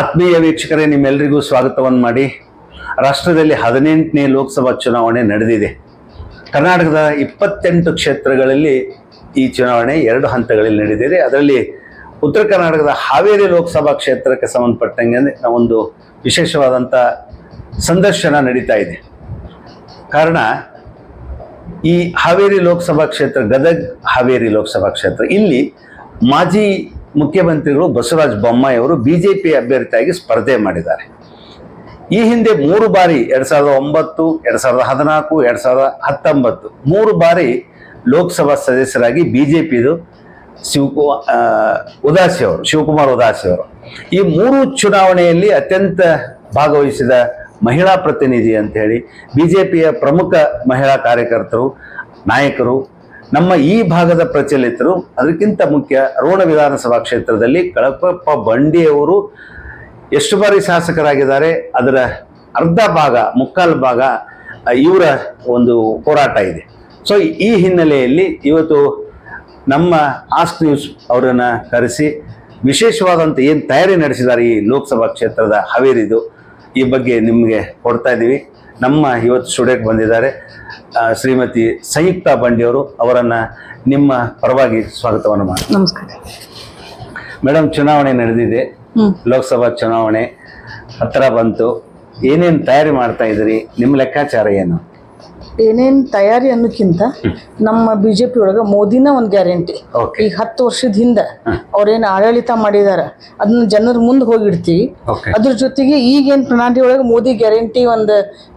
ಆತ್ಮೀಯ ವೀಕ್ಷಕರೇ ನಿಮ್ಮೆಲ್ಲರಿಗೂ ಸ್ವಾಗತವನ್ನು ಮಾಡಿ. ರಾಷ್ಟ್ರದಲ್ಲಿ ಹದಿನೆಂಟನೇ ಲೋಕಸಭಾ ಚುನಾವಣೆ ನಡೆದಿದೆ. ಕರ್ನಾಟಕದ ಇಪ್ಪತ್ತೆಂಟು ಕ್ಷೇತ್ರಗಳಲ್ಲಿ ಈ ಚುನಾವಣೆ ಎರಡು ಹಂತಗಳಲ್ಲಿ ನಡೆದಿದೆ. ಅದರಲ್ಲಿ ಉತ್ತರ ಕರ್ನಾಟಕದ ಹಾವೇರಿ ಲೋಕಸಭಾ ಕ್ಷೇತ್ರಕ್ಕೆ ಸಂಬಂಧಪಟ್ಟಂಗೆ ಒಂದು ವಿಶೇಷವಾದಂಥ ಸಂದರ್ಶನ ನಡೀತಾ ಇದೆ. ಕಾರಣ, ಈ ಹಾವೇರಿ ಲೋಕಸಭಾ ಕ್ಷೇತ್ರ ಗದಗ್ ಹಾವೇರಿ ಲೋಕಸಭಾ ಕ್ಷೇತ್ರ. ಇಲ್ಲಿ ಮಾಜಿ ಮುಖ್ಯಮಂತ್ರಿಗಳು ಬಸವರಾಜ ಬೊಮ್ಮಾಯಿ ಅವರು ಬಿಜೆಪಿ ಅಭ್ಯರ್ಥಿಯಾಗಿ ಸ್ಪರ್ಧೆ ಮಾಡಿದ್ದಾರೆ. ಈ ಹಿಂದೆ ಮೂರು ಬಾರಿ ಎರಡ್ ಸಾವಿರದ ಒಂಬತ್ತು, ಎರಡ್ ಸಾವಿರದ ಹದಿನಾಲ್ಕು, ಎರಡ್ ಸಾವಿರದ ಹತ್ತೊಂಬತ್ತು ಮೂರು ಬಾರಿ ಲೋಕಸಭಾ ಸದಸ್ಯರಾಗಿ ಬಿಜೆಪಿದು ಶಿವಕುಮಾರ್ ಉದಾಸಿ ಅವರು, ಶಿವಕುಮಾರ್ ಉದಾಸಿ ಅವರು. ಈ ಮೂರು ಚುನಾವಣೆಯಲ್ಲಿ ಅತ್ಯಂತ ಭಾಗವಹಿಸಿದ ಮಹಿಳಾ ಪ್ರತಿನಿಧಿ ಅಂತ ಹೇಳಿ ಬಿಜೆಪಿಯ ಪ್ರಮುಖ ಮಹಿಳಾ ಕಾರ್ಯಕರ್ತರು, ನಾಯಕರು ನಮ್ಮ ಈ ಭಾಗದ ಪ್ರಚಲಿತರು ಅದಕ್ಕಿಂತ ಮುಖ್ಯ ರೋಣ ವಿಧಾನಸಭಾ ಕ್ಷೇತ್ರದಲ್ಲಿ ಕಳಪಪ್ಪ ಬಂಡಿಯವರು ಎಷ್ಟು ಬಾರಿ ಶಾಸಕರಾಗಿದ್ದಾರೆ, ಅದರ ಅರ್ಧ ಭಾಗ, ಮುಕ್ಕಾಲು ಭಾಗ ಇವರ ಒಂದು ಹೋರಾಟ ಇದೆ. ಸೊ ಈ ಹಿನ್ನೆಲೆಯಲ್ಲಿ ಇವತ್ತು ನಮ್ಮ ಆಸ್ಕ್ ನ್ಯೂಸ್ ಅವರನ್ನು ಕರೆಸಿ ವಿಶೇಷವಾದಂಥ ಏನು ತಯಾರಿ ನಡೆಸಿದ್ದಾರೆ ಈ ಲೋಕಸಭಾ ಕ್ಷೇತ್ರದ ಹಾವೇರಿದು, ಈ ಬಗ್ಗೆ ನಿಮಗೆ ಕೊಡ್ತಾ ಇದ್ದೀವಿ. ನಮ್ಮ ಇವತ್ತು ಸ್ಟುಡಿಯೋಕ್ಕೆ ಬಂದಿದ್ದಾರೆ. ಶ್ರೀಮತಿ ಸಂಯುಕ್ತ ಬಂಡಿಯವರು ಅವರನ್ನು ನಿಮ್ಮ ಪರವಾಗಿ ಸ್ವಾಗತವನ್ನು ಮಾಡಿ ನಮಸ್ಕಾರ. ಮೇಡಮ್ ಚುನಾವಣೆ ನಡೆದಿದೆ. ಲೋಕಸಭಾ ಚುನಾವಣೆ ಹತ್ತಿರ ಬಂತು. ಏನೇನು ತಯಾರಿ ಮಾಡ್ತಾ ಇದ್ದೀರಿ? ನಿಮ್ಮ ಲೆಕ್ಕಾಚಾರ ಏನು? ಏನೇನ್ ತಯಾರಿ ಅನ್ನೋಕ್ಕಿಂತ ನಮ್ಮ ಬಿಜೆಪಿ ಒಳಗ ಮೋದಿನ ಒಂದ್ ಗ್ಯಾರಂಟಿ. ಈ ಈಗ ಹತ್ತು ವರ್ಷದ ಹಿಂದ ಅವ್ರೇನು ಆಡಳಿತ ಮಾಡಿದಾರ ಅದನ್ನ ಜನರ ಮುಂದೆ ಹೋಗಿಡ್ತೀವಿ. ಅದ್ರ ಜೊತೆಗೆ ಈಗೇನ್ ಪ್ರಣಾಳಿ ಒಳಗೆ ಮೋದಿ ಗ್ಯಾರಂಟಿ ಒಂದ್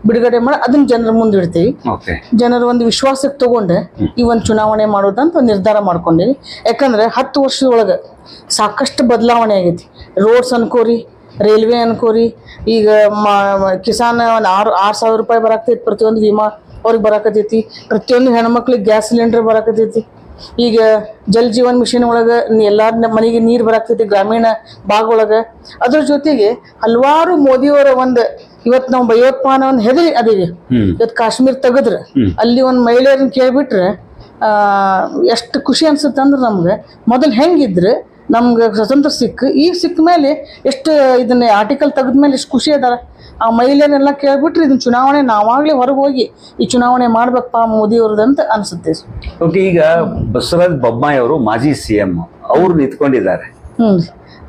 ಬಿಡುಗಡೆ ಮಾಡಿ ಅದನ್ನ ಜನರ ಮುಂದೆ ಇಡ್ತೀವಿ. ಓಕೆ ಜನರ ಒಂದು ವಿಶ್ವಾಸಕ್ಕೆ ತಗೊಂಡು ಈ ಒಂದು ಚುನಾವಣೆ ಮಾಡೋದಂತ ಒಂದ್ ನಿರ್ಧಾರ ಮಾಡ್ಕೊಂಡೀವಿ ಯಾಕಂದ್ರೆ ಹತ್ತು ವರ್ಷದೊಳಗೆ ಸಾಕಷ್ಟು ಬದಲಾವಣೆ ಆಗೈತಿ. ರೋಡ್ಸ್ ಅನ್ಕೋರಿ ರೈಲ್ವೆ ಅನ್ಕೋರಿ ಈಗ ಮ- ಮ- ಕಿಸಾನ್ ಒಂದು ಆರು ಆರು ಸಾವಿರ ರೂಪಾಯಿ ಬರಾಕ್ತೈತಿ ಪ್ರತಿಯೊಂದು ವಿಮಾ ಅವ್ರಿಗೆ ಬರಾಕತೈತಿ. ಪ್ರತಿಯೊಂದು ಹೆಣ್ಮಕ್ಳಿಗೆ ಗ್ಯಾಸ್ ಸಿಲಿಂಡರ್ ಬರಾಕತೈತಿ. ಈಗ ಜಲ್ ಜೀವನ್ ಮಿಷನ್ ಒಳಗೆ ಎಲ್ಲಾರ ಮನೆಗೆ ನೀರು ಬರಾಕತೈತಿ ಗ್ರಾಮೀಣ ಭಾಗ ಒಳಗೆ. ಅದ್ರ ಜೊತೆಗೆ ಹಲವಾರು ಮೋದಿಯವರ ಒಂದು ಇವತ್ತು ನಾವು ಭಯೋತ್ಪಾದನ ಒಂದು ಹೆದರಿ ಅದೀವಿ. ಇವತ್ತು ಕಾಶ್ಮೀರ ತೆಗೆದ್ರೆ ಅಲ್ಲಿ ಒಂದು ಮಹಿಳೆಯರನ್ನ ಕೇಳ್ಬಿಟ್ರೆ ಎಷ್ಟು ಖುಷಿ ಅನ್ಸುತ್ತೆ ಅಂದ್ರೆ ನಮ್ಗೆ ಮೊದಲು ಹೆಂಗಿದ್ರೆ ನಮ್ಗೆ ಸ್ವತಂತ್ರ ಸಿಕ್ಕು ಈಗ ಸಿಕ್ಕ ಮೇಲೆ ಎಷ್ಟು ಇದನ್ನ ಆರ್ಟಿಕಲ್ ತೆಗೆದ ಮೇಲೆ ಎಷ್ಟು ಖುಷಿ ಅದಾರ. ಆ ಮಹಿಳೆಯರೆಲ್ಲ ಕೇಳ್ಬಿಟ್ರೆ ಇದನ್ನ ಚುನಾವಣೆ ನಾವಾಗಲೇ ಹೊರಗೆ ಹೋಗಿ ಈ ಚುನಾವಣೆ ಮಾಡ್ಬೇಕಪ್ಪ ಮೋದಿ ಅವ್ರದಂತ ಅನ್ಸುತ್ತೆ ಓಕೆ ಈಗ ಬಸವರಾಜ್ ಬೊಮ್ಮಾಯಿ ಅವರು ಮಾಜಿ ಸಿ ಎಂ ಅವ್ರು ನಿಂತ್ಕೊಂಡಿದ್ದಾರೆ.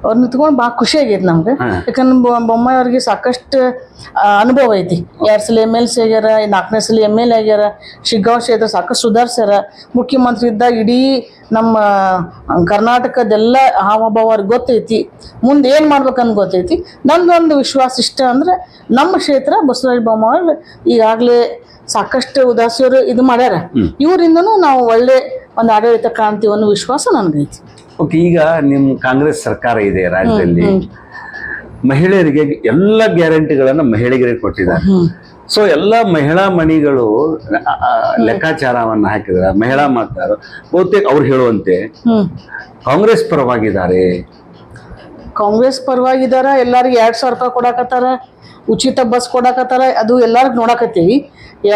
ಹ್ಞೂ ಅವ್ರು ನಿಂತ್ಕೊಂಡು ಭಾಳ ಖುಷಿ ಆಗೈತೆ ನಮ್ಗೆ. ಯಾಕಂದ್ರೆ ಬೊಮ್ಮಾಯಿ ಅವ್ರಿಗೆ ಸಾಕಷ್ಟು ಅನುಭವ ಐತಿ. ಎರಡು ಸಲ ಎಂ ಎಲ್ ಸಿ ಆಗ್ಯಾರ ನಾಲ್ಕನೇ ಸಲ ಎಂ ಎಲ್ ಎ ಆಗ್ಯಾರ ಶಿಗ್ಗಾಂವ್ ಕ್ಷೇತ್ರ ಸಾಕಷ್ಟು ಸುಧಾರಿಸ್ಯಾರ. ಮುಖ್ಯಮಂತ್ರಿ ಇದ್ದಾಗ ಇಡೀ ನಮ್ಮ ಕರ್ನಾಟಕದೆಲ್ಲ ಹಾವಭಾವ ಅವ್ರಿಗೆ ಗೊತ್ತೈತಿ. ಮುಂದೆ ಏನು ಮಾಡ್ಬೇಕಂತ ಗೊತ್ತೈತಿ. ನಂದೊಂದು ವಿಶ್ವಾಸ ಇಷ್ಟ ಅಂದ್ರೆ ನಮ್ಮ ಕ್ಷೇತ್ರ ಬಸವರಾಜ ಬೊಮ್ಮಾಯಿ ಈಗಾಗಲೇ ಸಾಕಷ್ಟು ಉದಾಸಿಯವರು ಇದು ಮಾಡ್ಯಾರ. ಇವರಿಂದನೂ ನಾವು ಒಳ್ಳೆ ಒಂದು ಆಡಳಿತ ಕಾಣ್ತೀವಿ ಅನ್ನೋ ವಿಶ್ವಾಸ ನನಗೈತಿ. ಓಕೆ ಈಗ ನಿಮ್ಮ ಕಾಂಗ್ರೆಸ್ ಸರ್ಕಾರ ಇದೆ ರಾಜ್ಯದಲ್ಲಿ. ಮಹಿಳೆಯರಿಗೆ ಎಲ್ಲ ಗ್ಯಾರಂಟಿಗಳನ್ನ ಮಹಿಳೆಯರಿಗೆ ಕೊಟ್ಟಿದ್ದಾರೆ. ಸೊ ಎಲ್ಲ ಮಹಿಳಾ ಮಣಿಗಳು ಲೆಕ್ಕಾಚಾರವನ್ನ ಹಾಕಿದ್ರ ಮಹಿಳಾ ಮಾತಾರು ಬಹುತೇಕ ಅವ್ರು ಹೇಳುವಂತೆ ಕಾಂಗ್ರೆಸ್ ಪರವಾಗಿದ್ದಾರೆ. ಕಾಂಗ್ರೆಸ್ ಪರವಾಗಿದಾರ ಎಲ್ಲಾರಿಗೆ ಎರಡ್ ಸಾವಿರ ರೂಪಾಯಿ ಕೊಡಾಕತ್ತಾರ? ಉಚಿತ ಬಸ್ ಕೊಡಕತ್ತಾರ, ಅದು ಎಲ್ಲಾರ್ಗ್ ನೋಡಾಕತ್ತೀವಿ.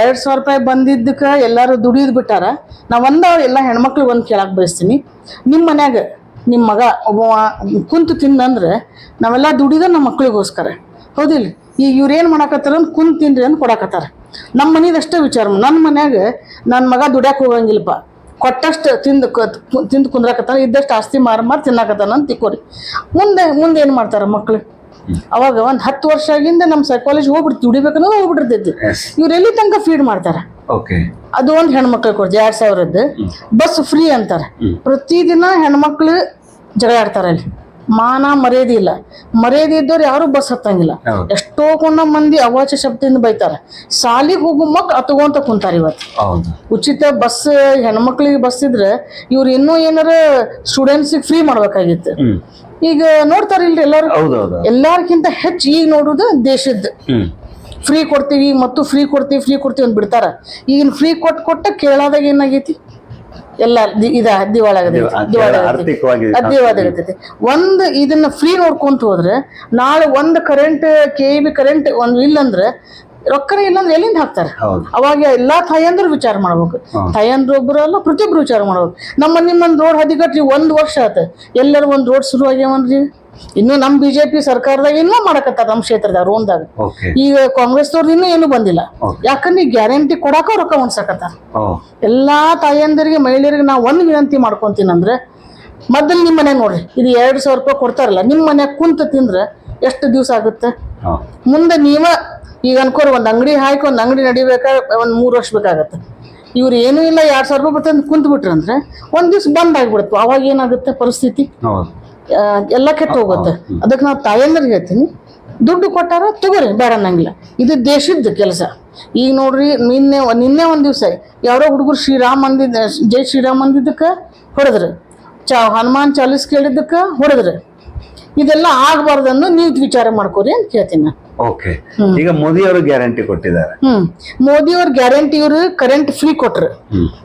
ಎರಡು ಸಾವಿರ ರೂಪಾಯಿ ಬಂದಿದ್ದಕ್ಕೆ ಎಲ್ಲರೂ ದುಡಿದು ಬಿಟ್ಟಾರ. ನಾ ಒಂದ ಎಲ್ಲ ಹೆಣ್ಮಕ್ಳಿಗೆ ಒಂದು ಕೇಳಕ್ಕೆ ಬಯಸ್ತೀನಿ. ನಿಮ್ಮ ಮನ್ಯಾಗ ನಿಮ್ಮ ಮಗ ಒಬ್ಬ ಕುಂತು ತಿಂದಂದ್ರೆ ನಾವೆಲ್ಲ ದುಡಿದ ನಮ್ಮ ಮಕ್ಳಿಗೋಸ್ಕರ. ಹೌದಿಲ್ಲ ಈಗ ಇವ್ರು ಏನು ಮಾಡಕತ್ತಾರ ಅಂತ ಕುಂತು ತಿನ್ರಿ ಅಂತ ಕೊಡಾಕತ್ತಾರ. ನಮ್ಮ ಮನೇದಷ್ಟೇ ವಿಚಾರ ನನ್ನ ಮನ್ಯಾಗ ನನ್ನ ಮಗ ದುಡ್ಯಾಕ ಹೋಗಂಗಿಲ್ಲಪ್ಪ. ಕೊಟ್ಟಷ್ಟು ತಿಂದು ತಿಂದು ಕುಂದ್ರಾಕತ್ತಾನ, ಇದ್ದಷ್ಟು ಆಸ್ತಿ ಮಾರು ಮಾರಿ ತಿನ್ನಕತ್ತಾನ ಅಂತ ತಿಕ್ಕೋರಿ ಮುಂದೆ ಮುಂದೆ ಏನು ಮಾಡ್ತಾರೆ ಮಕ್ಳು? ಅವಾಗ ಒಂದು ಹತ್ತು ವರ್ಷ ಆಗಿಂದ ನಮ್ಮ ಸೈಕಾಲಜಿ ಹೋಗ್ಬಿಡ್ತು ದುಡಿಬೇಕನ್ನೋದು ಹೋಗ್ಬಿಟ್ಟಿರ್ತೈತಿ. ಇವ್ರೆಲ್ಲಿ ಇವ್ರು ಎಲ್ಲಿ ತನಕ ಫೀಡ್ ಮಾಡ್ತಾರ? ಅದು ಒಂದು ಹೆಣ್ಮಕ್ಳು ಕೊಡ್ತೀವಿ ಎರಡ್ ಸಾವಿರದ್ದು. ಬಸ್ ಫ್ರೀ ಅಂತಾರೆ. ಪ್ರತಿದಿನ ಹೆಣ್ಮಕ್ಳು ಜಗಳ ಆಡ್ತಾರೆ ಅಲ್ಲಿ. ಮಾನ ಮರ್ಯಾದೆ ಇಲ್ಲ. ಮರ್ಯಾದೆ ಇದ್ದವ್ರು ಯಾರು ಬಸ್ ಹತ್ತಂಗಿಲ್ಲ. ಎಷ್ಟೋ ಕೊಂಡ ಮಂದಿ ಅವಾಚ್ಯ ಶಬ್ದದಿಂದ ಬೈತಾರ. ಸಾಲಿಗೆ ಹೋಗೋ ಮಕ್ ಅತ್ಕೊಂತ ಕುಂತಾರ ಇವತ್ತು. ಉಚಿತ ಬಸ್ ಹೆಣ್ಮಕ್ಳಿಗೆ ಬಸ್ ಇದ್ರೆ ಇವ್ರು ಇನ್ನೂ ಏನಾರ ಸ್ಟೂಡೆಂಟ್ಸಿಗೆ ಫ್ರೀ ಮಾಡ್ಬೇಕಾಗಿತ್ತು. ಈಗ ನೋಡ್ತಾರಿಲ್ರಿ ಎಲ್ಲರೂ? ಹೌದೌದು. ಎಲ್ಲಾರ್ಕಿಂತ ಹೆಚ್ಚು ಈಗ ನೋಡುದು ದೇಶದ್ದು. ಫ್ರೀ ಕೊಡ್ತೀವಿ ಮತ್ತು ಫ್ರೀ ಕೊಡ್ತೀವಿ ಫ್ರೀ ಕೊಡ್ತೀವಿ ಅಂತ ಬಿಡ್ತಾರ. ಈಗಿನ ಫ್ರೀ ಕೊಟ್ಟು ಕೊಟ್ಟ ಕೇಳಾದಾಗ ಏನಾಗೈತಿ? ಎಲ್ಲ ಇದ ದಿವಾಳ ಆಗತೈತಿ ಒಂದ್ ಇದನ್ನ ಫ್ರೀ ನೋಡ್ಕೊಂತ ಹೋದ್ರೆ ನಾಳೆ ಒಂದು ಕರೆಂಟ್ ಕೆ ಬಿ ಕರೆಂಟ್ ಒಂದು ಇಲ್ಲಂದ್ರೆ ರೊಕ್ಕನೇ ಇಲ್ಲಂದ್ರೆ ಎಲ್ಲಿಂದ ಹಾಕ್ತಾರೆ? ಅವಾಗ ಎಲ್ಲಾ ತಾಯಂದ್ರು ವಿಚಾರ ಮಾಡ್ಬೇಕು. ತಾಯಂದ್ರು ಒಬ್ರು ಅಲ್ಲ ಪ್ರತಿಯೊಬ್ರು ವಿಚಾರ ಮಾಡ್ಬೇಕು. ನಮ್ಮ ನಿಮ್ಮೊಂದು ರೋಡ್ ಹದಿಗಟ್ಟಿ ಒಂದ್ ವರ್ಷ ಆತ. ಎಲ್ಲರೂ ಒಂದ್ ರೋಡ್ ಶುರು ಆಗ್ಯಾವನ್ರಿ? ಇನ್ನು ನಮ್ ಬಿಜೆಪಿ ಸರ್ಕಾರದಾಗ ಇನ್ನೂ ಮಾಡಕತ್ತಾರ ನಮ್ಮ ಕ್ಷೇತ್ರದಾಗ ರೋನ್ದಾಗ ಈಗ ಕಾಂಗ್ರೆಸ್ದವ್ರು ಇನ್ನೂ ಏನು ಬಂದಿಲ್ಲ. ಯಾಕಂದ್ರೆ ಗ್ಯಾರಂಟಿ ಕೊಡಾಕ ರೊಕ್ಕ ಹೊಂದ್ಸಕತ್ತಾರ. ಎಲ್ಲಾ ತಾಯಂದರಿಗೆ ಮಹಿಳೆಯರಿಗೆ ನಾ ಒಂದು ವಿನಂತಿ ಮಾಡ್ಕೊಂತೀನಿ ಅಂದ್ರೆ ಮೊದಲು ನಿಮ್ಮ ಮನೆ ನೋಡ್ರಿ. ಇದು ಎರಡು ಸಾವಿರ ರೂಪಾಯಿ ಕೊಡ್ತಾರಲ್ಲ ನಿಮ್ಮ ಮನೆ ಕುಂತ ತಿಂದ್ರೆ ಎಷ್ಟು ದಿವಸ ಆಗುತ್ತೆ? ಮುಂದೆ ನೀವ ಈಗ ಅನ್ಕೋರಿ ಒಂದು ಅಂಗಡಿ ಹಾಕಿ ಒಂದು ಅಂಗಡಿ ನಡಿಬೇಕಾದ್ರೆ ಒಂದು ಮೂರು ವರ್ಷ ಬೇಕಾಗತ್ತೆ. ಇವ್ರು ಏನೂ ಇಲ್ಲ ಎರಡು ಸಾವಿರ ರೂಪಾಯಿ ಬರ್ತಂದು ಕುಂತು ಬಿಟ್ರು ಅಂದ್ರೆ ಒಂದು ದಿವ್ಸ ಬಂದ್ ಆಗ್ಬಿಡುತ್ತೆ ಅವಾಗ ಏನಾಗುತ್ತೆ ಪರಿಸ್ಥಿತಿ? ಎಲ್ಲ ಕೆಟ್ಟ ಹೋಗುತ್ತೆ. ಅದಕ್ಕೆ ನಾವು ತಾಯಂದ್ರಿಗೆ ಹೇಳ್ತೀನಿ ದುಡ್ಡು ಕೊಟ್ಟಾರ ತಗೋರಿ ಬೇಡ ಅನ್ನಂಗಿಲ್ಲ. ಇದು ದೇಶದ ಕೆಲಸ. ಈಗ ನೋಡ್ರಿ ನಿನ್ನೆ ನಿನ್ನೆ ಒಂದು ದಿವಸ ಯಾರೋ ಹುಡುಗರು ಶ್ರೀರಾಮ್ ಅಂದಿದ್ದ ಜೈ ಶ್ರೀರಾಮ್ ಅಂದಿದ್ದಕ್ಕೆ ಹೊಡೆದ್ರು. ಚಾ ಹನುಮಾನ್ ಚಾಲೀಸ್ ಕೇಳಿದ್ದಕ್ಕೆ ಹೊಡೆದ್ರು. ಇದೆಲ್ಲ ಆಗಬಾರ್ದನ್ನು ನೀವು ವಿಚಾರ ಮಾಡ್ಕೋರಿ ಅಂತ ಕೇಳ್ತೀನಿ ನಾನು. ಓಕೆ ಈಗ ಮೋದಿ ಅವರು ಗ್ಯಾರಂಟಿ ಕೊಟ್ಟಿದ್ದಾರೆ. ಹ್ಮ್. ಮೋದಿ ಅವ್ರ ಗ್ಯಾರಂಟಿ ಇವ್ರು ಕರೆಂಟ್ ಫ್ರೀ ಕೊಟ್ರು.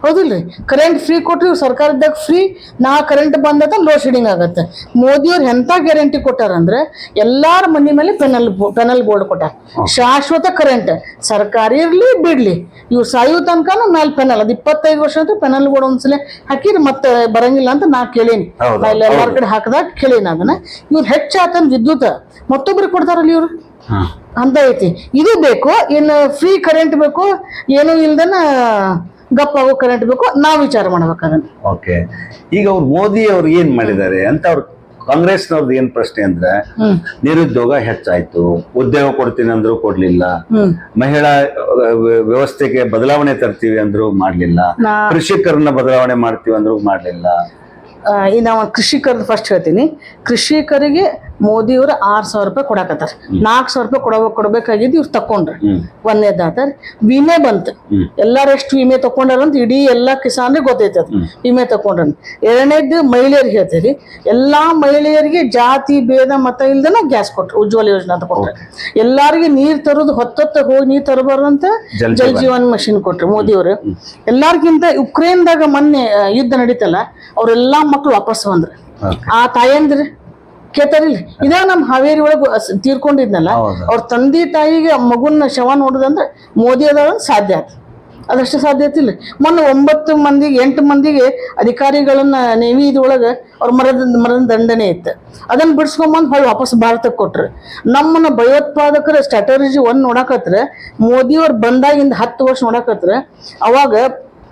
ಹೌದಿಲ್ರಿ? ಕರೆಂಟ್ ಫ್ರೀ ಕೊಟ್ರು ಇವ್ರು ಸರ್ಕಾರದಾಗ ಫ್ರೀ ನಾ ಕರೆಂಟ್ ಬಂದತ ಲೋಡ್ ಶೆಡಿಂಗ್ ಆಗತ್ತೆ. ಮೋದಿ ಅವ್ರು ಎಂತ ಗ್ಯಾರಂಟಿ ಕೊಟ್ಟಾರಂದ್ರೆ ಎಲ್ಲಾರ ಮನೆ ಮೇಲೆ ಪೆನಲ್ ಪೆನಲ್ ಬೋರ್ಡ್ ಕೊಟ್ಟಾರ. ಶಾಶ್ವತ ಕರೆಂಟ್ ಸರ್ಕಾರಿ ಇರ್ಲಿ ಬಿಡ್ಲಿ. ಇವ್ರು ಸಾಯೋ ತನಕನೂ ಮೇಲೆ ಪೆನಲ್ ಅದು ಇಪ್ಪತ್ತೈದು ವರ್ಷ ಅಂತ ಪೆನಲ್ ಬೋರ್ಡ್ ಒಂದ್ಸಲ ಹಾಕಿದ್ರೆ ಮತ್ತೆ ಬರಂಗಿಲ್ಲ ಅಂತ ನಾ ಕೇಳೀನಿ. ಎಲ್ಲಾರ ಕಡೆ ಹಾಕದಾಗ ಕೇಳೀನಿ ಅದನ್ನ. ಇವ್ರು ಹೆಚ್ಚಾತನ್ ವಿದ್ಯುತ್ ಮತ್ತೊಬ್ರಿಗೆ ಕೊಡ್ತಾರಲ್ಲ ಇವ್ರು? ಅಂತ ಐತಿ. ಇದು ಬೇಕು ಇನ್ನು ಫ್ರೀ ಕರೆಂಟ್ ಬೇಕು ಏನೂ ಇಲ್ದನ ಗಪ್ಪ ಆಗೋ ಕರೆಂಟ್ ಬೇಕು ನಾವು ವಿಚಾರ ಮಾಡ್ಬೇಕು ಅದನ್ನ ಓಕೆ ಈಗ ಅವ್ರು ಮೋದಿ ಅವ್ರು ಏನ್ ಮಾಡಿದ್ದಾರೆ ಅಂತ ಅವ್ರು ಕಾಂಗ್ರೆಸ್ನವ್ರದ್ದು ಏನ್ ಪ್ರಶ್ನೆ ಅಂದ್ರೆ ನಿರುದ್ಯೋಗ ಹೆಚ್ಚಾಯ್ತು ಉದ್ಯೋಗ ಕೊಡ್ತೀನಿ ಅಂದ್ರು ಕೊಡ್ಲಿಲ್ಲ ಮಹಿಳಾ ವ್ಯವಸ್ಥೆಗೆ ಬದಲಾವಣೆ ತರ್ತೀವಿ ಅಂದ್ರು ಮಾಡ್ಲಿಲ್ಲ ಕೃಷಿಕರನ್ನ ಬದಲಾವಣೆ ಮಾಡ್ತೀವಿ ಅಂದ್ರು ಮಾಡ್ಲಿಲ್ಲ ಈ ನಾವು ಕೃಷಿಕರದ್ದು ಫಸ್ಟ್ ಹೇಳ್ತೀನಿ. ಕೃಷಿಕರಿಗೆ ಮೋದಿಯವರು ಆರು ಸಾವಿರ ರೂಪಾಯಿ ಕೊಡಕತ್ತಾರ. ನಾಲ್ಕು ಸಾವಿರ ರೂಪಾಯಿ ಕೊಡ ಕೊಡ್ಬೇಕಾಗಿದ್ದು ಇವ್ರು ತಕೊಂಡ್ರು ಒಂದನೇದಾತ ವಿಮೆ ಬಂತು. ಎಲ್ಲಾರು ಎಷ್ಟು ವಿಮೆ ತಕೊಂಡಾರ ಅಂತ ಇಡೀ ಎಲ್ಲಾ ಕಿಸಾನ್ರಿಗೆ ಗೊತ್ತೈತೆ ಅದು. ವಿಮೆ ತಕೊಂಡ್ರ ಎರಡನೇದು ಮಹಿಳೆಯರಿಗೆ ಹೇಳ್ತೀರಿ. ಎಲ್ಲಾ ಮಹಿಳೆಯರಿಗೆ ಜಾತಿ ಭೇದ ಮತ ಇಲ್ದನ ಗ್ಯಾಸ್ ಕೊಟ್ರು. ಉಜ್ವಲ ಯೋಜನಾ ಅಂತ ಕೊಟ್ರು. ಎಲ್ಲಾರಿಗೆ ನೀರ್ ತರೋದು ಹೊತ್ತೊತ್ತ ಹೋಗಿ ನೀರ್ ತರಬಾರ್ದಂತ ಜಲ್ ಜೀವನ್. ಮಷಿನ್ ಕೊಟ್ರು ಮೋದಿಯವರು. ಎಲ್ಲಾರ್ಗಿಂತ ಯುಕ್ರೇನ್ದಾಗ ಮೊನ್ನೆ ಯುದ್ಧ ನಡೀತಲ್ಲ ಅವ್ರೆಲ್ಲಾ ಮಕ್ಳು ವಾಪಸ್ ಬಂದ್ರು. ಆ ತಾಯಂದ್ರಿ ಕೇತಾರಿಲ್ರಿ ಇದ ನಮ್ ಹಾವೇರಿ ಒಳಗ ತೀರ್ಕೊಂಡಿದ್ನಲ್ಲ. ಅವ್ರ ತಂದೆ ತಾಯಿಗೆ ಮಗುನ ಶವ ನೋಡುದಂದ್ರೆ ಮೋದಿ ಅದ ಸಾಧ್ಯ ಆಯ್ತು ಅದಷ್ಟು ಸಾಧ್ಯ ಇಲ್ಲ ಮೊನ್ನೆ ಒಂಬತ್ತು ಮಂದಿಗೆ ಎಂಟು ಮಂದಿಗೆ ಅಧಿಕಾರಿಗಳನ್ನ ನೇವಿ ಇದೊಳಗ ಅವ್ರ ಮರದ ಮರದ ದಂಡನೆ ಇತ್ತು. ಅದನ್ನ ಬಿಡಿಸ್ಕೊಂಬಂದು ಹೊಳ್ಳಿ ವಾಪಸ್ ಭಾರತಕ್ಕೆ ಕೊಟ್ರು. ನಮ್ಮನ್ನ ಭಯೋತ್ಪಾದಕರ ಸ್ಟ್ರಾಟಜಿ ಒಂದ್ ನೋಡಾಕತ್ರ ಮೋದಿ ಅವ್ರು ಬಂದಾಗಿಂದ ಹತ್ತು ವರ್ಷ ನೋಡಾಕತ್ರ ಅವಾಗ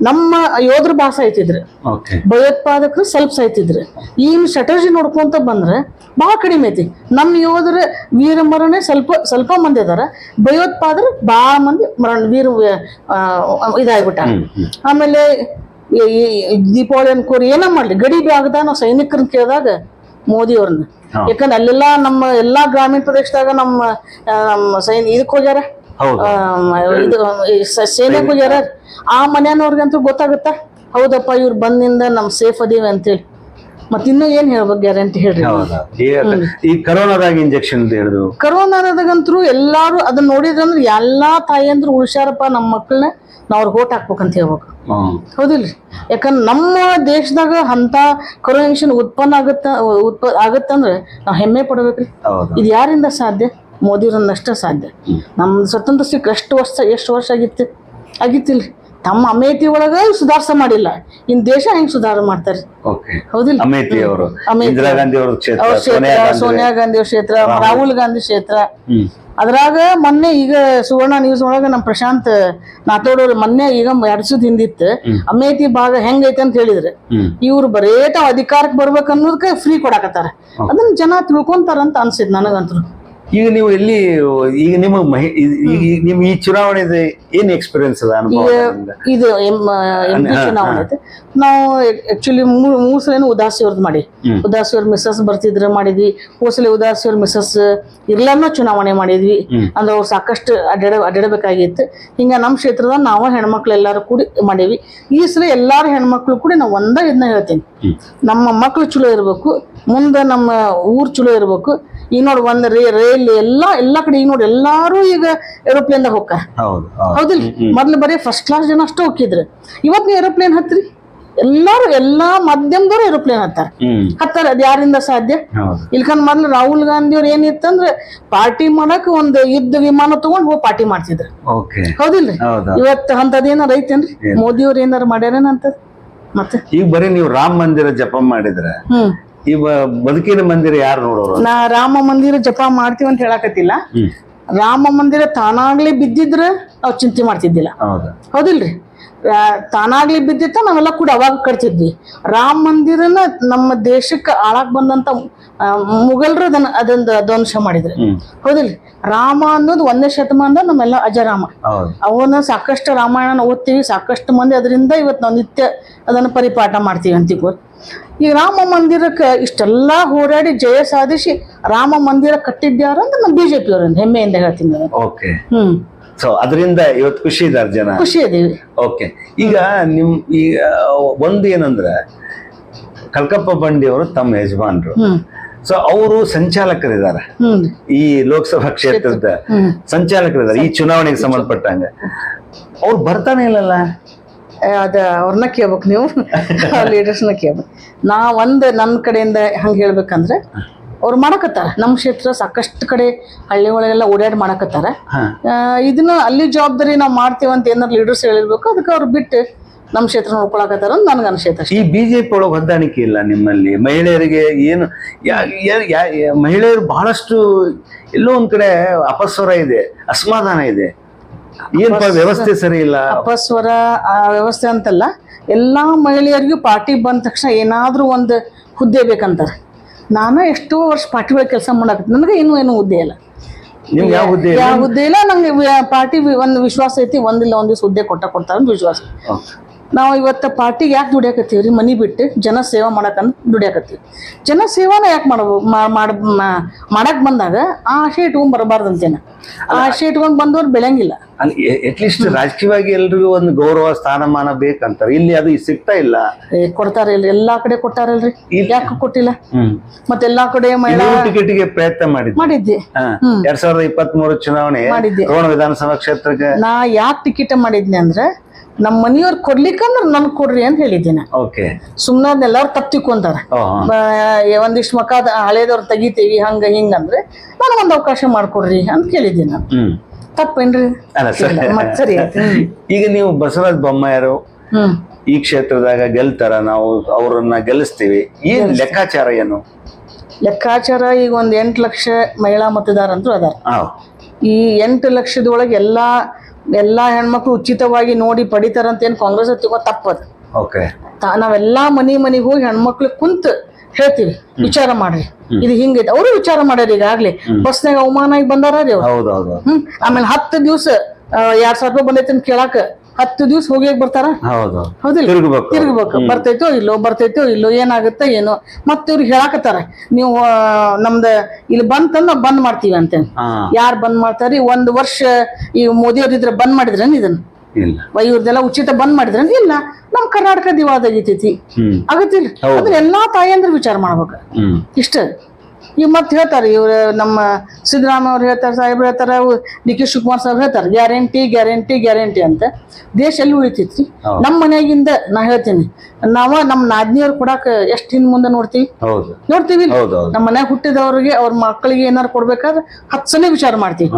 ನಮ್ಮ ಯೋಧರು ಭಾಸ ಐತಿದ್ರು. ಓಕೆ ಭಯೋತ್ಪಾದಕರು ಸ್ವಲ್ಪ ಸಾಯ್ತಿದ್ರು. ಈ ಸ್ಟ್ರಾಟಜಿ ನೋಡ್ಕೊಂತ ಬಂದ್ರೆ ಬಹಳ ಕಡಿಮೆ ಐತಿ. ನಮ್ಮ ಯೋಧರ ವೀರ ಮರಣೆ ಸ್ವಲ್ಪ ಸ್ವಲ್ಪ ಮಂದಿ ಅದಾರ. ಭಯೋತ್ಪಾದರು ಬಹಳ ಮಂದಿ ಮರಣ ವೀರ ಇದಾಗ್ಬಿಟ್ಟ ಆಮೇಲೆ ದೀಪಾವಳಿ ಅನ್ಕೋರಿ ಏನೋ ಮಾಡ್ಲಿ. ಗಡಿ ಭಾಗದ ನಾವು ಸೈನಿಕರನ್ನ ಕೇಳಿದಾಗ ಮೋದಿ ಅವ್ರನ್ನ. ಯಾಕಂದ್ರೆ ಅಲ್ಲೆಲ್ಲ ನಮ್ಮ ಎಲ್ಲಾ ಗ್ರಾಮೀಣ ಪ್ರದೇಶದಾಗ ನಮ್ಮ ನಮ್ಮ ಸೈನ್ ಇದಕ್ಕೆ ಹೋಗ್ಯಾರ. ಇದು ಈ ಸ- ಸೇನೆಗೆ ಹೋಗ್ಯಾರ ಆ ಮನೆಯವ್ರಿಗಂತೂ ಗೊತ್ತಾಗುತ್ತಾ? ಹೌದಪ್ಪ ಇವ್ರು ಬಂದಿಂದ ನಮ್ ಸೇಫ್ ಅದೀವಿ ಅಂತೇಳಿ. ಮತ್ ಇನ್ನೂ ಏನ್ ಹೇಳ್ಬೇಕು ಗ್ಯಾರಂಟಿ ಹೇಳ್ರಿ? ಈ- ಕರೋನಾದಾಗ ಇಂಜೆಕ್ಷನ್ ಹಿಡಿದು ಕರೋನಾದಾಗಂತೂ ಎಲ್ಲಾರು ಅದನ್ನ ನೋಡಿದ್ರಂದ್ರೆ ಎಲ್ಲಾ ತಾಯಿಯಂದ್ರು ಹುಷಾರಪ್ಪ ನಮ್ಮ ಮಕ್ಕಳನ್ನ ನಾವ್ ಅವ್ರಿಗೆ ಓಟ್ ಹಾಕ್ಬೇಕಂತ ಹೇಳ್ಬೇಕು. ಹೌದಿಲ್ರಿ? ಯಾಕಂದ್ರೆ ನಮ್ಮ ದೇಶದಾಗ ಅಂತ ಕರೋನಾ ಇಂಜೆಕ್ಷನ್ ಉತ್ಪನ್ನ ಆಗತ್ತ ಉತ್ಪ ಆಗತ್ತಂದ್ರೆ ನಾವ್ ಹೆಮ್ಮೆ ಪಡ್ಬೇಕ್ರಿ. ಇದು ಯಾರಿಂದ ಸಾಧ್ಯ? ಮೋದಿಯವರನ್ನಷ್ಟ ಸಾಧ್ಯ. ನಮ್ಮ ಸ್ವತಂತ್ರ ಸಿಕ್ಕ ಎಷ್ಟು ವರ್ಷ ಎಷ್ಟು ವರ್ಷ ಆಗಿತ್ತು? ಆಗಿತ್ತಿಲ್ರಿ. ತಮ್ಮ ಅಮೇತಿ ಒಳಗ ಸುಧಾರ್ಸ ಮಾಡಿಲ್ಲ. ಇನ್ ದೇಶ ಹೆಂಗ್ ಸುಧಾರ ಮಾಡ್ತಾರೆ? ಹೌದಿಲ್ಲ? ಅಮೇತಿ ಅವರು. ಇಂದಿರಾ ಗಾಂಧಿ ಅವ್ರ ಕ್ಷೇತ್ರ ಸೋನಿಯಾ ಗಾಂಧಿ ಅವ್ರ ಕ್ಷೇತ್ರ ರಾಹುಲ್. ಗಾಂಧಿ ಕ್ಷೇತ್ರ. ಅದ್ರಾಗ ಮೊನ್ನೆ ಈಗ ಸುವರ್ಣ ನ್ಯೂಸ್ ಒಳಗ ನಮ್ ಪ್ರಶಾಂತ್ ನಾಥೋಡೋರ್ ಅವ್ರು ಮೊನ್ನೆ ಈಗ ಎರಡ್ಸದ್ ಹಿಂದಿತ್ತು. ಅಮೇತಿ ಭಾಗ ಹೆಂಗೈತೆ ಅಂತ ಹೇಳಿದ್ರೆ ಇವ್ರು ಬರೇ ತಾವ್ ಅಧಿಕಾರಕ್ಕೆ ಬರ್ಬೇಕನ್ನೋದಕ್ಕೆ ಫ್ರೀ ಕೊಡಾಕತ್ತಾರ. ಅದನ್ನ ಜನ ತಿಳ್ಕೊಂತಾರ ಅಂತ ಅನ್ಸಿದ್ ನನಗಂತೂ ಈಗ ನೀವು ಎಲ್ಲಿ ಈಗ ನಿಮ್ಮ ಮಹಿ ಈ- ಈಗ ಈ ಚುನಾವಣೆ ಏನ್ ಎಕ್ಸ್ಪೀರಿಯನ್ಸ್ ಅದ ಅನುಭವ ನಿಮ್ಗೆ? ಇದು ಎಂ ಎಂ ಪಿ ಚುನಾವಣೆ ಐತೆ ನಾವು ಆಕ್ಚುಲಿ ಮೂರ್ ಸಲ ಉದಾಸಿ ಅವ್ರದ್ದು ಮಾಡಿ ಉದಾಸಿಯವ್ರ ಉದಾಸಿ ಅವ್ರ ಮಿಸ್ಸಸ್ ಬರ್ತಿದ್ರೆ ಮಾಡಿದ್ವಿ. ಹೋಸಲೆ ಉದಾಸಿ ಅವ್ರ ಮಿಸ್ಸಸ್ ಇರ್ಲಾರ್ನ ಚುನಾವಣೆ ಮಾಡಿದ್ವಿ. ಅಂದ್ರೆ ಅವ್ರು ಸಾಕಷ್ಟು ಅಡ್ಡಾಡ ಅಡ್ಡಾಡಬೇಕಾಗಿತ್ತು ಹಿಂಗ ನಮ್ಮ ಕ್ಷೇತ್ರದ ನಾವು ಹೆಣ್ಮಕ್ಳು ಎಲ್ಲಾರು ಕೂಡಿ ಮಾಡೀವಿ. ಈ ಸಲ ಎಲ್ಲಾರು ಹೆಣ್ಮಕ್ಳು ಕೂಡಿ ನಾವು ಒಂದ ಇದನ್ನ ಹೇಳ್ತೀನಿ. ನಮ್ಮ ಮಕ್ಳು ಚಲೋ ಇರ್ಬೇಕು. ಮುಂದೆ ನಮ್ಮ ಊರ್ ಚಲೋ ಇರ್ಬೇಕು. ಈಗ ನೋಡಿ ಒಂದ್ ರೇ ರೈಲ್ ಎಲ್ಲಾ ಎಲ್ಲಾ ಕಡೆ ಈಗ ನೋಡಿ ಎಲ್ಲಾರು ಈಗ ಏರೋಪ್ಲೇನ್ ದಾಗ ಹೋಗ್ತಾರೆ. ಹೌದು ಹೌದಿಲ್ಲ ಮೊದ್ಲು ಬರೀ ಫಸ್ಟ್ ಕ್ಲಾಸ್ ಜನ ಅಷ್ಟೇ ಹೋಗಿದ್ರು ಇವತ್ತು ನೀವು ಏರೋಪ್ಲೇನ್ ಹತ್ರಿ? ಎಲ್ಲಾರು ಎಲ್ಲಾ ಮಾಧ್ಯಮದವ್ರು ಏರೋಪ್ಲೇನ್ ಹತ್ತಾರ. ಹತ್ತಾರೆ ಹತ್ತಾರ ಅದ್ ಯಾರಿಂದ ಸಾಧ್ಯ? ಇಲ್ಕಂದ್ ಮೊದ್ಲು ರಾಹುಲ್ ಗಾಂಧಿ ಅವ್ರು ಏನಿತ್ತಂದ್ರೆ ಪಾರ್ಟಿ ಮಾಡಕ್ ಒಂದ್ ಯುದ್ಧ ವಿಮಾನ ತಗೊಂಡ್ ಹೋಗಿ ಪಾರ್ಟಿ ಮಾಡ್ತಿದ್ರು. ಹೌದಿಲ್ರಿ ಇವತ್ ಅಂತದೇನಾರ ಐತೇನ್ರಿ? ಮೋದಿ ಅವ್ರು ಏನಾರ ಮಾಡ್ಯಾರೇನಂತ ಮತ್ತೆ? ಈಗ ಬರೀ ನೀವು ರಾಮ ಮಂದಿರ ಜಪ ಮಾಡಿದ್ರೆ ಹ್ಮ್. ಈ ಬದುಕಿನ ಮಂದಿರ ಯಾರು ನೋಡೋರು? ನಾ ರಾಮ ಮಂದಿರ ಜಪ ಮಾಡ್ತೀವಿ ಅಂತ ಹೇಳಕತ್ತಿಲ್ಲ. ರಾಮ ಮಂದಿರ ತಾನಾಗ್ಲಿ ಬಿದ್ದಿದ್ರೆ ನಾವು ಚಿಂತೆ ಮಾಡ್ತಿದ್ದಿಲ್ಲ. ಹೌದು. ಹೌದಿಲ್ರಿ? ತಾನಾಗ್ಲಿ ಬಿದ್ದಿತ್ತ ನಾವೆಲ್ಲ ಕೂಡ ಅವಾಗ ಕಟ್ತಿದ್ವಿ. ರಾಮ ಮಂದಿರನ ನಮ್ಮ ದೇಶಕ್ಕೆ ಆಳಾಕ್ ಬಂದಂತ ಆ, ಮುಘಲರು ಅದನ್ನ ಅದೊಂದು ಧ್ವಂಸ ಮಾಡಿದ್ರು. ಹೌದಿಲ್ರಿ? ರಾಮ ಅನ್ನೋದು ಒಂದೇ ಶತಮಾನದ ನಮ್ಮೆಲ್ಲ ಅಜರಾಮ. ಹೌದು. ಅವನ್ನ ಸಾಕಷ್ಟು ರಾಮಾಯಣನ ಓದ್ತೀವಿ ಸಾಕಷ್ಟು ಮಂದಿ ಅದರಿಂದ ಇವತ್ತು ನಾವು ನಿತ್ಯ ಅದನ್ನ ಪರಿಪಾಠ ಮಾಡ್ತೀವಿ ಅಂತೀವಿ. ಈ ರಾಮ ಮಂದಿರಕ್ಕೆ ಇಷ್ಟೆಲ್ಲ ಹೋರಾಡಿ ಜಯ ಸಾಧಿಸಿ ರಾಮ ಮಂದಿರ ಕಟ್ಟಿದ್ಯಾರ ಅಂತ ನಮ್ಮ ಬಿಜೆಪಿ ಅವರಿಂದ ಹೆಮ್ಮೆಯಿಂದ ಹೇಳ್ತೀನಿ ಓಕೆ. ಹ್ಮ್. ಸೊ ಅದರಿಂದ ಇವತ್ತು ಖುಷಿ ಇದ್ದಾರೆ ಜನ ಖುಷಿ ಇದೀವಿ. ಓಕೆ. ಈಗ ನಿಮ್ ಈಗ ಒಂದು ಏನಂದ್ರೆ ಕಲ್ಕಪ್ಪ ಬಂಡಿ ಅವರು ತಮ್ಮ ಯಜಮಾನ್ರು. ಸೊ ಅವರು ಸಂಚಾಲಕರಿದ್ದಾರೆ. ಈ ಲೋಕಸಭಾ ಕ್ಷೇತ್ರದ ಸಂಚಾಲಕರಿದ್ದಾರೆ. ಈ ಚುನಾವಣೆಗೆ ಸಂಬಂಧಪಟ್ಟಂಗೆ. ಅವ್ರು ಬರ್ತಾನೆ ಇಲ್ಲಲ್ಲ? ಅದ ಅವ್ರನ್ನ ಕೇಳ್ಬೇಕು ನೀವು. ಲೀಡರ್ಸ್ನ ಕೇಳ್ಬೇಕು. ನಾ ಒಂದು ನನ್ನ ಕಡೆಯಿಂದ ಹಂಗೆ ಹೇಳ್ಬೇಕಂದ್ರೆ ಅವ್ರು ಮಾಡಕತ್ತಾರ. ನಮ್ಮ ಕ್ಷೇತ್ರ ಸಾಕಷ್ಟು ಕಡೆ ಹಳ್ಳಿ ಒಳಗೆಲ್ಲ ಓಡಾಡಿ ಮಾಡಕತ್ತಾರ. ಇದನ್ನ ಅಲ್ಲಿ ಜವಾಬ್ದಾರಿ ನಾವು ಮಾಡ್ತೀವಿ ಅಂತ ಏನಾರು ಲೀಡರ್ಸ್ ಹೇಳಿರ್ಬೇಕು ಅದಕ್ಕೆ ಅವ್ರು ಬಿಟ್ಟು ನಮ್ಮ ಕ್ಷೇತ್ರ ನೋಡ್ಕೊಳಕತ್ತಾರ ಅಂತ ನನ್ಗೆ ಅನ್ಸೈತೆ ಅಷ್ಟೇ. ಈ ಬಿಜೆಪಿ ಒಳಗೆ ಹೊಂದಾಣಿಕೆ ಇಲ್ಲ ನಿಮ್ಮಲ್ಲಿ? ಮಹಿಳೆಯರಿಗೆ ಏನು ಯಾ- ಯಾ- ಯಾ- ಯಾ- ಮಹಿಳೆಯರು ಬಹಳಷ್ಟು ಎಲ್ಲೋ ಒಂದ್ ಕಡೆ ಅಪಸ್ವರ ಇದೆ ಅಸಮಾಧಾನ ಇದೆ. ಏನಪ್ಪ ವ್ಯವಸ್ಥೆ ಸರಿ ಇಲ್ಲ? ಅಪಸ್ವರ ಆ ವ್ಯವಸ್ಥೆ ಅಂತಲ್ಲ ಎಲ್ಲಾ ಮಹಿಳೆಯರಿಗೂ ಪಾರ್ಟಿ ಬಂದ ತಕ್ಷಣ ಏನಾದ್ರೂ ಒಂದು ಹುದ್ದೆ ಬೇಕಂತಾರೆ. ನಾನು ಎಷ್ಟೋ ವರ್ಷ ಪಾರ್ಟಿ ಒಳಗೆ ಕೆಲಸ ಮಾಡಕತ್ತೆ ನನಗೆ ಇನ್ನೂ ಏನು ಹುದ್ದೆ ಇಲ್ಲ. ನಿಮ್ಗೆ ಯಾವ ಹುದ್ದೆ ಯಾವ ಹುದ್ದೆ ಇಲ್ಲ ನಂಗೆ ಪಾರ್ಟಿ ಒಂದು ವಿಶ್ವಾಸ ಐತಿ ಒಂದಿಲ್ಲ ಒಂದ್ ದಿವ್ಸ ಹುದ್ದೆ ಕೊಟ್ಟ ಕೊಡ್ತಾರ ವಿಶ್ವಾಸ. ನಾವು ಇವತ್ತು ಪಾರ್ಟಿಗೆ ಯಾಕೆ ದುಡಿಯಾಕತ್ತೀವಿ ರೀ ಮನಿ ಬಿಟ್ಟು ಜನ ಸೇವೆ ಮಾಡಕಂತ ದುಡಿಯಾಕತ್ತೀವಿ. ಜನ ಸೇವಾನ ಯಾಕೆ ಮಾಡಬೋ ಮಾಡ ಮಾಡಕ್ಕೆ ಬಂದಾಗ ಆ ಆಶೆ ಇಟ್ಕೊಂಡು ಬರಬಾರ್ದಂತೇನ. ಆ ಆಶೆ ಇಟ್ಕೊಂಡು ಬಂದವ್ರು ಬೆಳೆಯಂಗಿಲ್ಲ. ಅಟ್ಲೀಸ್ಟ್ ರಾಜಕೀಯವಾಗಿ ಎಲ್ರಿಗೂ ಒಂದು ಗೌರವ ಸ್ಥಾನಮಾನ ಬೇಕಂತಾರೆ. ಇಲ್ಲಿ ಅದು ಸಿಗ್ತಾ ಇಲ್ಲ. ಏ, ಕೊಡ್ತಾರಿಲ್ರಿ ಎಲ್ಲಾ ಕಡೆ ಕೊಟ್ಟಾರಲ್ರಿ. ಯಾಕೆ ಕೊಟ್ಟಿಲ್ಲ? ಮತ್ತೆ ಎಲ್ಲಾ ಕಡೆ ಟಿಕೆಟ್ಗೆ ಪ್ರಯತ್ನ ಮಾಡಿದ್ವಿ ಮಾಡಿದ್ದೆ. ಹಾ. ಎರಡ್ ಸಾವಿರದ ಇಪ್ಪತ್ತ್ ಮೂರು ಚುನಾವಣೆ ಮಾಡಿದ್ದೆ. ವಿಧಾನಸಭಾ ಕ್ಷೇತ್ರಕ್ಕೆ ನಾ ಯಾಕೆ ಟಿಕೆಟ್ ಮಾಡಿದ್ನಿ ಅಂದ್ರೆ ನಮ್ಮ ಮನೆಯವ್ರು ಕೊಡ್ಲಿಕ್ಕಂದ್ರ ನನ್ಗೆ ಕೊಡ್ರಿ ಅಂತ ಹೇಳಿದ್ದೀನಿ. ಓಕೆ ಸುಮ್ಮನೆ ಅದನ್ನೆಲ್ಲರೂ ತಪ್ಪು ತಿಕ್ಕೊಂತಾರ ಒಂದಿಷ್ಟು ಮಕ್ಕ ಹಳೇದವ್ರು ತೆಗಿತೀವಿ ಹಂಗ ಹಿಂಗ ಅಂದ್ರೆ ನಾನು ಒಂದು ಅವಕಾಶ ಮಾಡ್ಕೊಡ್ರಿ ಅಂತ ಕೇಳಿದ್ದೆ ನಾನು ಹ್ಮ್. ತಪ್ಪೇನ್ರಿ? ಮತ್ತ್ ಸರಿ ಆಯ್ತು. ಈಗ ನೀವು ಬಸವರಾಜ ಬೊಮ್ಮಾಯರು ಹ್ಮ್. ಈ ಕ್ಷೇತ್ರದಾಗ ಗೆಲ್ತಾರ ನಾವು ಅವರನ್ನ ಗೆಲ್ಲಿಸ್ತೀವಿ. ಏನ್ ಲೆಕ್ಕಾಚಾರ ಏನು? ಲೆಕ್ಕಾಚಾರ ಈಗ ಒಂದ್ ಎಂಟು ಲಕ್ಷ ಮಹಿಳಾ ಮತದಾರ ಅಂತ ಅದಾರ ಈ ಎಂಟು ಲಕ್ಷದೊಳಗೆ ಎಲ್ಲಾ ಎಲ್ಲಾ ಹೆಣ್ಮಕ್ಳು ಉಚಿತವಾಗಿ ನೋಡಿ ಪಡಿತಾರಂತ ಏನು ಕಾಂಗ್ರೆಸ್ ತಿಗೋ ತಪ್ಪದು ಓಕೆ. ತಾ- ನಾವೆಲ್ಲಾ ಮನಿ ಮನಿಗೆ ಹೋಗಿ ಹೆಣ್ಮಕ್ಳು ಕುಂತು ಹೇಳ್ತೀವಿ ವಿಚಾರ ಮಾಡ್ರಿ. ಇದು ಹಿಂಗೈತೆ. ಅವರು ವಿಚಾರ ಮಾಡ್ಯಾರ ಈಗಾಗ್ಲೇ. ಬಸ್ನಾಗ ಅವಮಾನ ಆಗಿ ಬಂದಾರ ರೀ ಅವ್ರು. ಹ್ಮ್. ಆಮೇಲೆ ಹತ್ತು ದಿವ್ಸ ಎರಡ್ ಸಾವಿರ ರೂಪಾಯಿ ಬಂದೈತಿ ಅಂತ ಕೇಳಾಕ? ಹತ್ತು ದಿವ್ಸ ಹೋಗಿ ಬರ್ತಾರ? ಹೌದು. ಹೌದಿಲ್ಲ. ತಿರುಗಬೇಕು. ತಿರ್ಗ್ಬೇಕು. ಬರ್ತೈತೋ ಇಲ್ಲೋ ಬರ್ತೈತೋ ಇಲ್ಲೋ ಏನಾಗುತ್ತೆ ಏನೋ. ಮತ್ತೆ ಇವ್ರಿಗೆ ಹೇಳಾಕತ್ತಾರ ನೀವು ನಮ್ದ ಇಲ್ಲಿ ಬಂತಂದ್ರ ಬಂದ್ ಮಾಡ್ತೀವಿ ಅಂತ ಯಾರು ಬಂದ್ ಮಾಡ್ತಾರಿ? ಒಂದ್ ವರ್ಷ ಈ ಮೋದಿ ಇದ್ರ ಬಂದ್ ಮಾಡಿದ್ರೇನ್ ಇದನ್ನ? ಇವ್ರದೆಲ್ಲ ಉಚಿತ ಬಂದ್ ಮಾಡಿದ್ರೆ ಇಲ್ಲ. ನಮ್ ಕರ್ನಾಟಕ ದಿವಾದ ಆಗಿತೈತಿ. ಆಗತ್ತಿಲ್ಲ ಎಲ್ಲಾ ಎಲ್ಲಾ ಅಂದ್ರೆ ವಿಚಾರ ಮಾಡ್ಬೇಕು. ಇಷ್ಟ. ಈಗ ಮತ್ತೆ ಹೇಳ್ತಾರೆ ಇವ್ರ ನಮ್ಮ ಸಿದ್ದರಾಮಯ್ಯ ಅವ್ರು ಹೇಳ್ತಾರೆ ಸಾಹೇಬ್ರು ಹೇಳ್ತಾರೆ ಡಿ ಕೆ ಶಿವಕುಮಾರ್ ಸಾಹೇಬ್ ಹೇಳ್ತಾರೆ ಗ್ಯಾರಂಟಿ ಗ್ಯಾರಂಟಿ ಗ್ಯಾರಂಟಿ ಅಂತ. ದೇಶ ಎಲ್ಲಿ ಉಳಿತೈತಿ. ನಮ್ಮ ಮನೆಯಾಗಿಂದ ನಾ ಹೇಳ್ತೀನಿ ನಾವ ನಮ್ಮ ನಾದ್ನಿಯವ್ರು ಕೊಡಾಕ ಎಷ್ಟು ಹಿಂದ್ ಮುಂದೆ ನೋಡ್ತೀವಿ? ನೋಡ್ತೀವಿ ನಮ್ಮ ಮನ್ಯಾಗ ಹುಟ್ಟಿದವ್ರಿಗೆ ಅವ್ರ ಮಕ್ಕಳಿಗೆ ಏನಾರು ಕೊಡ್ಬೇಕಾದ್ರೆ ಹತ್ತು ಸಲ ವಿಚಾರ ಮಾಡ್ತೀವಿ.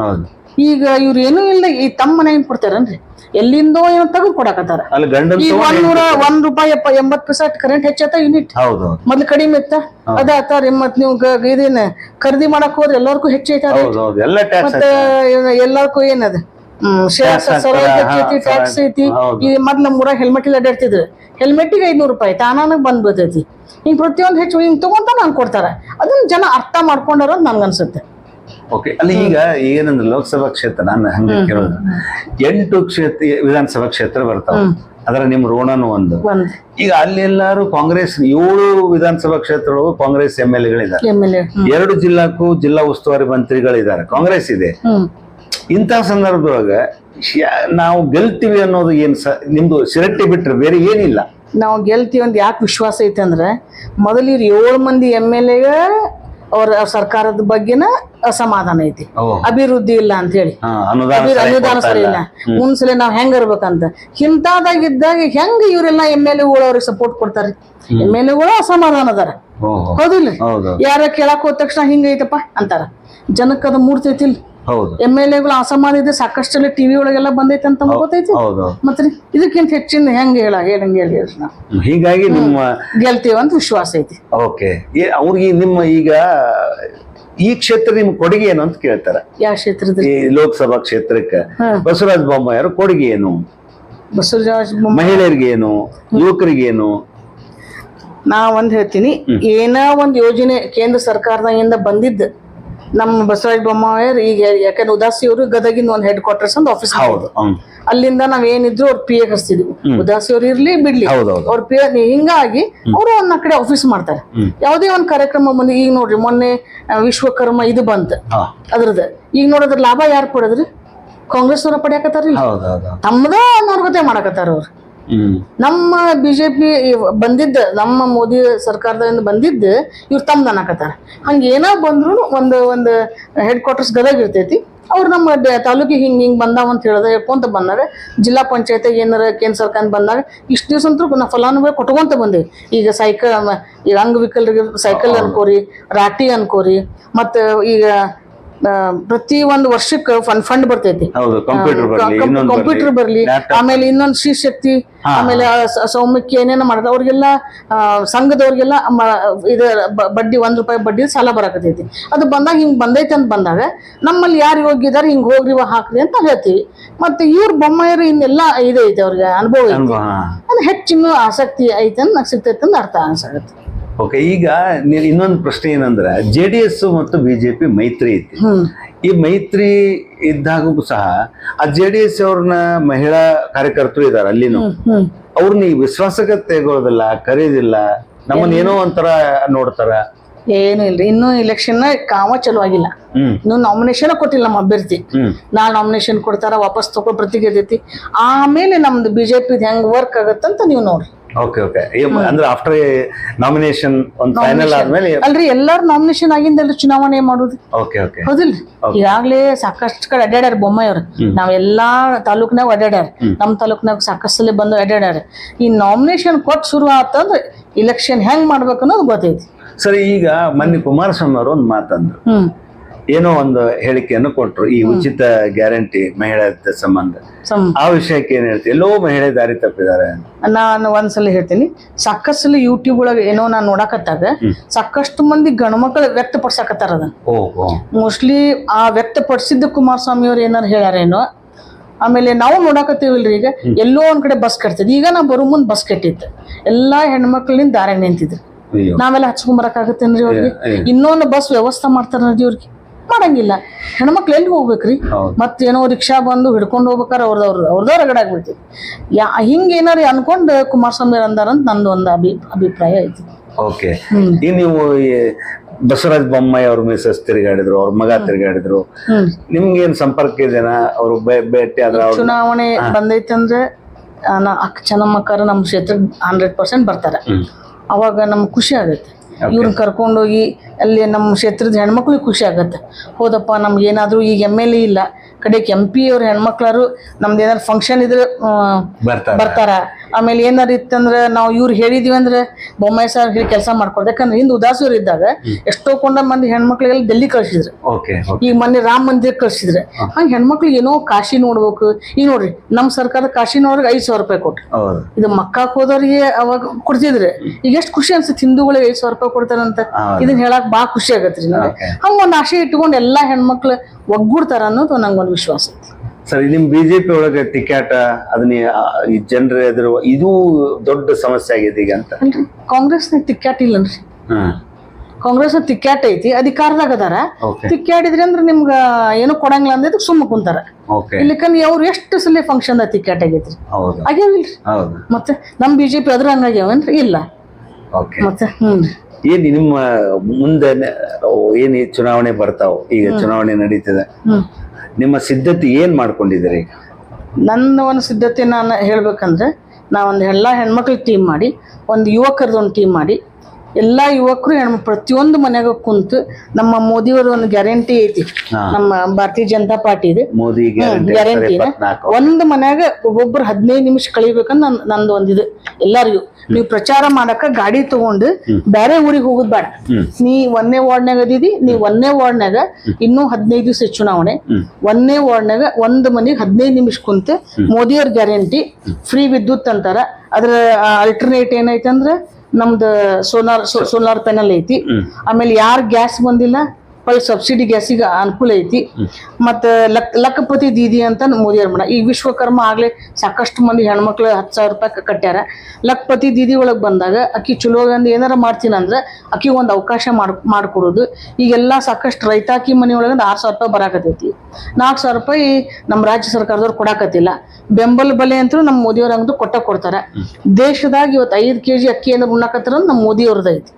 ಈಗ ಇವ್ರು ಏನೂ ಇಲ್ಲ ಈ ತಮ್ಮ ಮನೆಯಿಂದ ಕೊಡ್ತಾರನ್ರಿ? ಎಲ್ಲಿಂದೋ ಏನೋ ತೆಗೆದು ಕೊಡಾಕತ್ತಾರ. ಅಲ್ಲಿ ಗಂಡನ್ ಈಗ ತಗೊಂಡ್ ಒಂದ್ ನೂರ ಒಂದ್ ರೂಪಾಯಿ ಎಪ್ಪ ಎಂಬತ್ ಪೈಸಾ ಕರೆಂಟ್ ಹೆಚ್ಚಾತ ಯೂನಿಟ್ ಹೌದು ಹೌದು. ಮೊದ್ಲು ಕಡಿಮೆ ಇತ್ತ? ಅದ ಆತಾರಿ ಮತ್ ನೀವು ಗ- ಇದೇನ ಖರೀದಿ ಮಾಡಕ್ ಹೋದ್ರೆ ಎಲ್ಲಾರ್ಗೂ ಹೆಚ್ಚೈತಾರ ಹೌದು ಹೌದು. ಎಲ್ಲ ಟ್ಯಾಕ್ಸ್ ಮತ್ತ ಎಲ್ಲಾರ್ಗೂ ಏನದ? ಹ್ಮ್ Tax ಹಾ, ಟ್ಯಾಕ್ಸ್ ಐತಿ ಹೌದು. ಈ ಮೊದ್ಲು ನಮ್ಮ ಊರಾಗ ಹೆಲ್ಮೆಟ್ ಇಲ್ಲ ಅಡ್ಡಾಡ್ತಿದ್ರು ಐದ್ನೂರು ರೂಪಾಯಿ ತಾನಾನ ಬಂದ್ ಬೀಳ್ತೈತಿ ಹಿಂಗ್ ಪ್ರತಿಯೊಂದು ಹೆಚ್ಚು ಹಿಂಗ್ ತಗೊಂತ ನಂಗೆ ಕೊಡ್ತಾರ. ಅದನ್ನ ಜನ ಅರ್ಥ ಮಾಡ್ಕೊಂಡಾರ ಅಂತ ನನ್ಗೆ ಅನ್ಸುತ್ತೆ ಓಕೆ ಅಲ್ಲಿ ಈಗ ಏನಂದ್ರೆ ಲೋಕಸಭಾ ಕ್ಷೇತ್ರ ನಾನು ಹಂಗೆ ಕೇಳೋದು. ಎಂಟು ಕ್ಷೇತ್ರ ವಿಧಾನಸಭಾ ಕ್ಷೇತ್ರ ಬರ್ತಾವ. ಅದರ ನಿಮ್ ಋಣನು ಒಂದು. ಈಗ ಈಗ ಅಲ್ಲೆಲ್ಲಾರು ಕಾಂಗ್ರೆಸ್ ಏಳು ವಿಧಾನಸಭಾ ಕ್ಷೇತ್ರಗಳು ಕಾಂಗ್ರೆಸ್ ಎಂ ಎಲ್ ಎಗಳಿದ್ದಾರೆ. ಎರಡು ಜಿಲ್ಲಾಕ್ಕೂ ಜಿಲ್ಲಾ ಉಸ್ತುವಾರಿ ಮಂತ್ರಿಗಳಿದ್ದಾರೆ. ಕಾಂಗ್ರೆಸ್ ಇದೆ. ಇಂತಹ ಸಂದರ್ಭದೊಳಗ ನಾವು ಗೆಲ್ತೀವಿ ಅನ್ನೋದು ಏನ್ ನಿಮ್ದು ಸಿರಟ್ಟಿ ಬಿಟ್ರೆ ಬೇರೆ ಏನಿಲ್ಲ. ನಾವು ಗೆಲ್ತೀವಿ ಅಂತ ಯಾಕೆ ವಿಶ್ವಾಸ ಐತೆ ಅಂದ್ರೆ ಮೊದಲು ಇವ್ರು ಏಳು ಮಂದಿ ಎಂ ಎಲ್ ಎ ಅವ್ರ ಸರ್ಕಾರದ ಬಗ್ಗೆನ ಅಸಮಾಧಾನ ಐತಿ. ಅಭಿವೃದ್ಧಿ ಇಲ್ಲ ಅಂತ ಹೇಳಿ. ಅನುದಾನ ಸರಿ ಇಲ್ಲ. ಮುಂದ್ಸಲ ನಾವ್ ಹೆಂಗ ಇರ್ಬೇಕಂತ. ಇಂತಾದಾಗಿದ್ದಾಗ ಹೆಂಗ ಇವರೆಲ್ಲ ಎಂ ಎಲ್ ಎಗಳು ಅವ್ರಿಗೆ ಸಪೋರ್ಟ್ ಕೊಡ್ತಾರೆ? ಎಂ ಎಲ್ ಎಗಳು ಅಸಮಾಧಾನ ಅದಾರ. ಹೌದಿಲ್ಲ ಹೌದು ಯಾರ ಕೇಳಕ್ ಹೋದ ತಕ್ಷಣ ಹಿಂಗೈತಪ್ಪ ಅಂತಾರ. ಜನಕ್ಕದ ಮೂರ್ತಿ ಮೂಡ್ತೈತಿಲ್ ಹೌದು ಎಂ ಎಲ್ ಎಗಳು ಅಸಮಾನ ಇದೆ ಸಾಕಷ್ಟೆಲ್ಲ ಟಿವಿ ಒಳಗೆಲ್ಲ ಬಂದೈತೆ ಅಂತ ಗೊತ್ತೈತಿ? ಹೌದು ಮತ್ತೆ ಇದಕ್ಕಿಂತ ಹೆಚ್ಚಿನ ಹೆಂಗ್ ಹೇಳ ಹೇಳಂಗೆ ಹೇಳಿ ಹೀಗಾಗಿ ನಿಮ್ಮ ಗೆಲ್ತೀವಿ ಅಂತ ವಿಶ್ವಾಸ ಐತಿ. ಓಕೆ. ಅವ್ರಿಗೆ ನಿಮ್ಮ ಈಗ ಈ ಕ್ಷೇತ್ರ ನಿಮ್ ಕೊಡುಗೆ ಏನು ಅಂತ ಕೇಳ್ತಾರೆ. ಯಾವ ಕ್ಷೇತ್ರದಲ್ಲಿ? ಲೋಕಸಭಾ ಕ್ಷೇತ್ರಕ್ಕೆ. ಬಸವರಾಜ ಯಾರು ಕೊಡುಗೆ ಏನು? ಬಸವರಾಜ ಮಹಿಳೆಯರಿಗೆ ಏನು? ಯುವಕರಿಗೆ ಏನು? ನಾ ಒಂದ್ ಹೇಳ್ತೀನಿ ಏನೋ ಒಂದ್ ಯೋಜನೆ ಕೇಂದ್ರ ಸರ್ಕಾರದಿಂದ ಬಂದಿದ್ದು ನಮ್ಮ ಬಸವರಾಜ ಬೊಮ್ಮಾಯರ್ ಈಗ ಯಾಕಂದ್ರೆ ಉದಾಸಿ ಅವರು ಗದಗಿನ ಒಂದು ಹೆಡ್ ಕ್ವಾರ್ಟರ್ಸ್ ಅಂತ ಆಫೀಸ್ ಹೌದು. ಅಲ್ಲಿಂದ ನಾವ್ ಏನಿದ್ರು ಅವ್ರ ಪಿ ಎ ಹಚ್ತಿದ್ವಿ ಉದಾಸಿ ಅವ್ರು ಇರ್ಲಿ ಬಿಡ್ಲಿ. ಅವ್ರ ಪಿ ಎ ಹಿಂಗಾಗಿ ಅವರು ಒಂದ್ ಕಡೆ ಆಫೀಸ್ ಮಾಡ್ತಾರೆ. ಯಾವುದೇ ಒಂದ್ ಕಾರ್ಯಕ್ರಮ ಬಂದು ಈಗ ನೋಡ್ರಿ ಮೊನ್ನೆ ವಿಶ್ವಕರ್ಮ ಇದು ಬಂತ. ಅದ್ರದ ಈಗ ನೋಡಿದ್ರ ಲಾಭ ಯಾರು ಪಡೆದ್ರಿ? ಕಾಂಗ್ರೆಸ್ ಅವರ ಪಡ್ಯಾಕತ್ತಾರ ಹೌದು ಹೌದು ತಮ್ಮದ ಅನರ್ಹತೆ ಮಾಡಕತ್ತಾರ ಅವ್ರು. ನಮ್ಮ ಬಿಜೆಪಿ ಬಂದಿದ್ದ, ನಮ್ಮ ಮೋದಿ ಸರ್ಕಾರದಿಂದ ಬಂದಿದ್ದ, ಇವ್ರು ತಮ್ದು ಅನ್ನಕತ್ತಾರ ಹಂಗೆ ಏನೋ ಬಂದ್ರು ಒಂದು ಒಂದು ಹೆಡ್ ಕ್ವಾರ್ಟರ್ಸ್ ಗದಗ ಇರ್ತೈತಿ. ಅವ್ರು ನಮ್ಮ ತಾಲೂಕಿಗೆ ಹಿಂಗ್ ಹಿಂಗ್ ಬಂದಾವ ಅಂತ ಹೇಳಿದ್ರೆ ಹೇಳ್ಕೊಂತ ಬಂದಾಗ ಜಿಲ್ಲಾ ಪಂಚಾಯತ್ ಏನಾರ ಕೇಂದ್ರ ಸರ್ಕಾರ ಬಂದಾಗ ಇಷ್ಟು ದಿವಸ ಅಂತೂ ನಾವು ಫಲಾನುಭವಿ ಕೊಟ್ಕೊಂತ ಬಂದೇವಿ. ಈಗ ಸೈಕಲ್ ಈಗ ಅಂಗವಿಕಲರಿಗೆ ಸೈಕಲ್ ಅನ್ಕೋರಿ, ರಾಟಿ ಅನ್ಕೋರಿ, ಮತ್ತು ಈಗ ಪ್ರತಿ ಒಂದು ವರ್ಷಕ್ಕೆ ಫಂಡ್ ಫಂಡ್ ಬರ್ತೈತಿ. ಹೌದು ಕಂಪ್ಯೂಟರ್ ಬರ್ಲಿ ಇನ್ನೊಂದು ಕಂಪ್ಯೂಟರ್ ಬರ್ಲಿ ಆಮೇಲೆ ಇನ್ನೊಂದು ಶ್ರೀ ಶಕ್ತಿ ಆಮೇಲೆ ಸೌಮ್ಯಕ್ಕೆ ಏನೇನೋ ಮಾಡಿದ ಅವ್ರಿಗೆಲ್ಲ ಸಂಘದವ್ರಿಗೆಲ್ಲ ಇದು ಬಡ್ಡಿ ಒಂದ್ ರೂಪಾಯಿ ಬಡ್ಡಿ ಸಾಲ ಬರಾಕತೈತಿ ಅದು ಬಂದಾಗ ಹಿಂಗ್ ಬಂದೈತೆ ಅಂತ ಬಂದಾಗ ನಮ್ಮಲ್ಲಿ ಯಾರು ಹೋಗಿದಾರೆ ಹಿಂಗ್ ಹೋಗ್ರಿ ಹಾಕ್ರಿ ಅಂತ ಹೇಳ್ತೀವಿ. ಮತ್ತೆ ಇವ್ರ ಬೊಮ್ಮಾಯರು ಇನ್ನೆಲ್ಲ ಇದೆ ಐತೆ ಅವ್ರಿಗೆ ಅನುಭವ ಐತಿ. ಅದು ಹೆಚ್ಚಿನ ಆಸಕ್ತಿ ಐತೆ ಅಂತ ಸಿಗ್ತೈತೆ ಅಂತ ಅರ್ಥ ಅನ್ಸಾಗತ್ತೆ. ಓಕೆ ಈಗ ನೀವು ಇನ್ನೊಂದು ಪ್ರಶ್ನೆ ಏನಂದ್ರೆ ಜೆ ಡಿ ಎಸ್ ಮತ್ತು ಬಿಜೆಪಿ ಮೈತ್ರಿ ಐತಿ. ಈ ಮೈತ್ರಿ ಇದ್ದಾಗೂ ಸಹ ಆ ಜೆ ಡಿ ಎಸ್ ಅವ್ರನ್ನ ಮಹಿಳಾ ಕಾರ್ಯಕರ್ತರು ಇದಾರೆ ಅಲ್ಲಿನೂ. ಅವ್ರನ್ನ ಈ ವಿಶ್ವಾಸಕ್ಕೆ ತೆಗೋದಿಲ್ಲ ಕರೆಯೋದಿಲ್ಲ ನಮ್ಮನ್ನ ಏನೋ ಒಂಥರ ನೋಡ್ತಾರ. ಏನು ಇಲ್ರಿ ಇನ್ನೂ ಇಲೆಕ್ಷನ್ ಕಾಮ ಚಲೋ ಆಗಿಲ್ಲ. ಇನ್ನು ನಾಮಿನೇಷನ್ ಕೊಟ್ಟಿಲ್ಲ ನಮ್ಮ ಅಭ್ಯರ್ಥಿ. ನಾ ನಾಮಿನೇಷನ್ ಕೊಡ್ತಾರ ವಾಪಸ್ ತಗೋ ಪ್ರತಿಗೆ ಆಮೇಲೆ ನಮ್ದು ಬಿಜೆಪಿ ಹೆಂಗ್ ವರ್ಕ್ ಆಗತ್ತಂತ ನೀವು ನೋಡ್ರಿ. ಓಕೆ ಓಕೆ ಅಂದ್ರೆ ಆಫ್ಟರ್ ನಾಮಿನೇಷನ್ ಒಂದು ಫೈನಲ್ ಆದ್ಮೇಲೆ ಅಲ್ರಿ ಎಲ್ಲಾರು ನಾಮಿನೇಷನ್ ಆಗಿಂದಲ್ರಿ ಚುನಾವಣೆ ಮಾಡೋದು. ಓಕೆ ಓಕೆ ಹೌದಿಲ್ರಿ? ಈಗಾಗಲೇ ಸಾಕಷ್ಟು ಕಡೆ ಅಡ್ಡಾಡ್ಯಾರ ಬೊಮ್ಮಾಯಿಯವ್ರು ನಾವೆಲ್ಲಾ ತಾಲೂಕ್ನಾಗ ಅಡ್ಡಾಡ್ಯಾರ. ನಮ್ಮ ತಾಲೂಕ್ನಾಗ ಸಾಕಷ್ಟು ಸಲ ಬಂದು ಅಡ್ಡಾಡ್ಯಾರ. ಈ ನಾಮಿನೇಷನ್ ಕೊಟ್ಟು ಶುರು ಆತಂದ್ರೆ ಇಲೆಕ್ಷನ್ ಹೆಂಗ್ ಮಾಡ್ಬೇಕು ಅನ್ನೋದು ಗೊತ್ತೈತಿ. ಸರಿ ಈಗ ಮನ್ನಿ ಕುಮಾರಸ್ವಾಮಿ ಅವರು ಒಂದು ಮಾತಂದ್ರು. ಹ್ಮ್. ಏನೋ ಒಂದು ಹೇಳಿಕೆಯನ್ನು ಕೊಟ್ರು ಈ ಉಚಿತ ಗ್ಯಾರಂಟಿ ಮಹಿಳಾ ಸಂಬಂಧ. ಆ ವಿಷಯಕ್ಕೆ ಏನ್ ಹೇಳ್ತೀವಿ ಎಲ್ಲೋ ಮಹಿಳೆ ದಾರಿ ತಪ್ಪಿದ್ದಾರೆ ನಾನು ಒಂದ್ಸಲ ಹೇಳ್ತೀನಿ ಸಾಕಷ್ಟು ಯೂಟ್ಯೂಬ್ ಒಳಗೆ ಏನೋ ನಾನು ನೋಡಕತ್ತಾಗ ಸಾಕಷ್ಟು ಮಂದಿ ಗಣಮಕ್ಕಳು ವ್ಯಕ್ತಪಡ್ಸಕತ್ತಾರ ಅದನ್ನ. ಮೋಸ್ಟ್ಲಿ ಆ ವ್ಯಕ್ತಪಡಿಸಿದ್ದ ಕುಮಾರಸ್ವಾಮಿ ಅವ್ರು ಏನಾರು ಹೇಳ್ಯಾರೇನೋ ಆಮೇಲೆ ನಾವು ನೋಡಕತ್ತೀವಲ್ರಿ ಈಗ ಎಲ್ಲೋ ಒಂದ್ ಕಡೆ ಬಸ್ ಕಟ್ತಿದ್ ಈಗ ನಾ ಬರೋ ಮುಂದೆ ಬಸ್ ಕಟ್ಟಿತ್ತು ಎಲ್ಲಾ ಹೆಣ್ಮಕ್ಳಿಂದ ದಾರ್ಯಾಗ ನಿಂತಿದ್ರು. ಹಚ್ಕೊಂಡ್ ನಾವೆಲ್ಲ ಹಚ್ಕೊಂಬರಕಾಗತ್ತೇನ್ರಿ ಅವ್ರಿಗೆ? ಇನ್ನೊಂದು ಬಸ್ ವ್ಯವಸ್ಥೆ ಮಾಡ್ತಾರ ಅವ್ರಿಗೆ ಮಾಡಂಗಿಲ್ಲ ಹೆಣ್ಮಕ್ಳು ಎಲ್ಲಿ ಹೋಗ್ಬೇಕ್ರಿ. ಮತ್ತೇನೋ ರಿಕ್ಷಾ ಬಂದು ಹಿಡ್ಕೊಂಡು ಹೋಗ್ಬೇಕಾರೆ ಅವ್ರದ್ದು ಅವ್ರದ್ದು ಅವ್ರದ್ದು ರಗಡ ಆಗ್ಬಿಡ್ತೀವಿ ಯಾ ಹಿಂಗೆ ಏನಾರು ಅನ್ಕೊಂಡು ಕುಮಾರಸ್ವಾಮಿ ಅವ್ರು ಅಂದಾರಂತ ನಂದು ಒಂದು ಅಭಿ ಅಭಿಪ್ರಾಯ ಐತಿ. ಓಕೆ. ಈಗ ನೀವು ಈ ಬಸವರಾಜ ಬೊಮ್ಮಾಯಿ ಅವ್ರ ಮಿಸಸ್ ತಿರುಗಾಡಿದ್ರು ಅವ್ರ ಮಗ ತಿರುಗಾಡಿದ್ರು. ನಿಮ್ಗೆ ನಿಮ್ಗೇನ್ ಸಂಪರ್ಕ ಇದೆನಾ? ಅವ್ರು ಭೇಟಿ ಆದ್ರ ಚುನಾವಣೆ ಬಂದೈತಂದ್ರೆ ಅಕ್ಕ ಚೆನ್ನಮ್ಮಕ್ಕಾರ ನಮ್ಮ ಕ್ಷೇತ್ರ ಹಂಡ್ರೆಡ್ ಪರ್ಸೆಂಟ್ ಬರ್ತಾರೆ. ಅವಾಗ ನಮ್ಗೆ ಖುಷಿ ಆಗುತ್ತೆ. ಇವ್ರನ್ನ ಕರ್ಕೊಂಡೋಗಿ ಅಲ್ಲಿ ನಮ್ಮ ಕ್ಷೇತ್ರದ ಹೆಣ್ಮಕ್ಳಿಗೆ ಖುಷಿ ಆಗುತ್ತೆ. ಹೋದಪ್ಪ ನಮ್ಗೆ ಏನಾದರೂ ಈಗ ಎಂ ಎಲ್ ಎ ಇಲ್ಲ. ಕಡೆಗೆ ಎಂ ಪಿ ಅವ್ರ ಹೆಣ್ಮಕ್ಳಾರು ನಮ್ದು ಏನಾದ್ರು ಫಂಕ್ಷನ್ ಇದ್ರೆ ಬರ್ತಾರ. ಆಮೇಲೆ ಏನಾರು ಇತ್ತಂದ್ರೆ ನಾವು ಇವ್ರು ಹೇಳಿದೀವಿ ಅಂದ್ರೆ ಬೊಮ್ಮಾಯಿ ಸರ್ ಹೇಳಿ ಕೆಲಸ ಮಾಡ್ಕೊಡ್ದು ಯಾಕಂದ್ರೆ ಹಿಂದೆ ಉದಾಸಿಯವ್ರು ಇದ್ದಾಗ ಎಷ್ಟೋ ಕೊಂಡ ಮಂದಿ ಹೆಣ್ಮಕ್ಳಿಗೆಲ್ಲ ಡೆಲ್ಲಿ ಕಳ್ಸಿದ್ರು. ಓಕೆ ಈಗ ಮೊನ್ನೆ ರಾಮ ಮಂದಿರ ಕಳ್ಸಿದ್ರೆ. ಹಂಗೆ ಹೆಣ್ಮಕ್ಳು ಏನೋ ಕಾಶಿ ನೋಡ್ಬೇಕು. ಈಗ ನೋಡ್ರಿ ನಮ್ಮ ಸರ್ಕಾರ ಕಾಶಿ ನೋಡ್ರಿಗೆ ಐದು ಸಾವಿರ ರೂಪಾಯಿ ಕೊಟ್ಟು ಇದು ಮಕ್ಕಾಕ್ ಹೋದವ್ರಿಗೆ ಅವಾಗ ಕೊಡ್ತಿದ್ರೆ. ಈಗ ಎಷ್ಟು ಖುಷಿ ಅನ್ಸುತ್ತೆ ಹಿಂದೂಗಳಿಗೆ ಐದು ಸಾವಿರ ರೂಪಾಯಿ ಕೊಡ್ತಾರಂತ. ಇದನ್ನ ಹೇಳಕ್ ಬಾ ಖುಷಿ ಆಗತ್ರಿ. ಹಂಗ ಒಂದ್ ಆಶೆ ಇಟ್ಕೊಂಡು ಎಲ್ಲಾ ಹೆಣ್ಮಕ್ಳು ಒಗ್ಗೂಡ್ತಾರ ಅನ್ನೋದು ನಂಗೊಂದು ವಿಶ್ವಾಸ. ಸರಿ ನಿಮ್ ಬಿಜೆಪಿ ಒಳಗೆ ಟಿಕೆಟ್ ಅದನ್ನ ಈ ಜನರ ಎದುರು ಇದು ದೊಡ್ಡ ಸಮಸ್ಯೆ ಆಗಿದೆ ಈಗ ಅಂತ. ಕಾಂಗ್ರೆಸ್ ಟಿಕೆಟ್ ತಿಕ್ಕಾಟ ಇಲ್ಲನ್ರಿ. ಕಾಂಗ್ರೆಸ್ ತಿಕ್ಕಾಟ ಐತಿ ಅಧಿಕಾರದಾಗ ಅದಾರ. ಟಿಕೆಟ್ ತಿಕ್ಕಾಡಿದ್ರಿ ಅಂದ್ರೆ ನಿಮ್ಗ ಏನು ಕೊಡಂಗಿಲ್ಲ ಅಂದ್ರೆ ಸುಮ್ಮ ಕುಂತಾರ. ಓಕೆ. ಇಲ್ಲಿಕಂದ್ರೆ ಅವ್ರು ಎಷ್ಟು ಸಲ ಫಂಕ್ಷನ್ ತಿಕ್ಕಾಟ ಆಗೈತ್ರಿ? ಹೌದು. ಆಗ್ಯಾವಿಲ್ರಿ. ಹೌದು. ಮತ್ತೆ ನಮ್ ಬಿಜೆಪಿ ಅದ್ರ ಹಂಗಾಗ್ಯಾವೇನ್ರಿ ಇಲ್ಲ. ಓಕೆ. ಮತ್ತೆ ಹ್ಮ್. ಏನ್ ನಿಮ್ಮ ಮುಂದೆ ಏನು ಏನ್ ಚುನಾವಣೆ ಬರ್ತಾವ? ಈಗ ಚುನಾವಣೆ ನಡೀತದೆ. ಹ್ಮ್. ನಿಮ್ಮ ಸಿದ್ಧತೆ ಏನು ಮಾಡ್ಕೊಂಡಿದ್ದೀರಿ ನನ್ನ ಒಂದು ಸಿದ್ಧತೆ ನಾನು ಹೇಳ್ಬೇಕಂದ್ರೆ ನಾವೊಂದು ಎಲ್ಲ ಹೆಣ್ಮಕ್ಳಿಗೆ ಟೀಮ್ ಮಾಡಿ, ಒಂದು ಯುವಕರದ್ದು ಒಂದು ಟೀಮ್ ಮಾಡಿ ಎಲ್ಲ ಯುವಕರು ಹೆಣ್ಮ ಪ್ರತಿಯೊಂದು ಮನ್ಯಾಗ ಕುಂತು ನಮ್ಮ ಮೋದಿಯವ್ರ ಒಂದು ಗ್ಯಾರಂಟಿ ಐತಿ. ನಮ್ಮ ಭಾರತೀಯ ಜನತಾ ಪಾರ್ಟಿದು ಮೋದಿ ಗ್ಯಾರಂಟಿ ಒಂದು ಒಂದ್ ಮನ್ಯಾಗ ಒಬ್ಬೊಬ್ರು ಹದಿನೈದು ನಿಮಿಷ ಕಳಿಬೇಕಂತ ನನ್ ನಂದು ಒಂದಿದು ಎಲ್ಲಾರಿಗೂ. ನೀವು ಪ್ರಚಾರ ಮಾಡಕ ಗಾಡಿ ತಗೊಂಡು ಬೇರೆ ಊರಿಗೆ ಹೋಗುದ್ ಬೇಡ. ನೀ ಒಂದೇ ವಾರ್ಡ್ನಾಗ ಅದಿದಿ ನೀ ಒಂದೇ ವಾರ್ಡ್ನಾಗ ಇನ್ನೂ ಹದಿನೈದು ದಿವಸ ಚುನಾವಣೆ. ಒಂದೇ ವಾರ್ಡ್ನಾಗ ಒಂದ್ ಮನೆಗೆ ಹದಿನೈದು ನಿಮಿಷ ಕುಂತು ಮೋದಿಯವ್ರ ಗ್ಯಾರಂಟಿ ಫ್ರೀ ವಿದ್ಯುತ್ ಅಂತಾರ. ಅದ್ರ ಅಲ್ಟರ್ನೇಟ್ ಏನೈತೆ ಅಂದ್ರೆ ನಮ್ದು ಸೋಲಾರ್ ಸೋಲಾರ್ ಪ್ಯಾನಲ್ ಐತಿ. ಆಮೇಲೆ ಯಾರ್ ಗ್ಯಾಸ್ ಬಂದಿಲ್ಲ? ಹೊಳ್ಳಿ ಸಬ್ಸಿಡಿ ಗ್ಯಾಸಿಗೆ ಅನುಕೂಲ ಐತಿ. ಮತ್ತು ಲಕ್ ಲಕ್ಕಪತಿ ದೀದಿ ಅಂತ ಮೋದಿಯವ್ರ ಮಾಡ ಈ ವಿಶ್ವಕರ್ಮ ಆಗಲೇ ಸಾಕಷ್ಟು ಮಂದಿ ಹೆಣ್ಮಕ್ಳು ಹತ್ತು ಸಾವಿರ ರೂಪಾಯಿ ಕಟ್ಟ್ಯಾರ ಲಕ್ಪತಿ ದೀದಿ ಒಳಗೆ ಬಂದಾಗ ಅಕ್ಕಿ ಚಲೋ ಅಂದ್ ಏನಾರ ಮಾಡ್ತೀನಿ ಅಂದ್ರೆ ಅಕ್ಕಿ ಒಂದು ಅವಕಾಶ ಮಾಡ್ ಮಾಡಿಕೊಡೋದು. ಈಗೆಲ್ಲ ಸಾಕಷ್ಟು ರೈತಾಕಿ ಮನೆ ಒಳಗಂದು ಆರು ಸಾವಿರ ರೂಪಾಯಿ ಬರಾಕತೈತಿ ನಾಲ್ಕು ಸಾವಿರ ರೂಪಾಯಿ ನಮ್ಮ ರಾಜ್ಯ ಸರ್ಕಾರದವ್ರು ಕೊಡಾಕತ್ತಿಲ್ಲ. ಬೆಂಬಲ ಬೆಲೆ ಅಂತೂ ನಮ್ಮ ಮೋದಿಯವ್ರ ಹಂಗದು ಕೊಟ್ಟ ಕೊಡ್ತಾರೆ. ದೇಶದಾಗ ಇವತ್ತು ಐದು ಕೆ ಜಿ ಅಕ್ಕಿ ಏನಾರು ಉಣ್ಣಾಕತ್ತಾರ ನಮ್ಮ ಮೋದಿಯವ್ರದ್ದು ಐತಿ.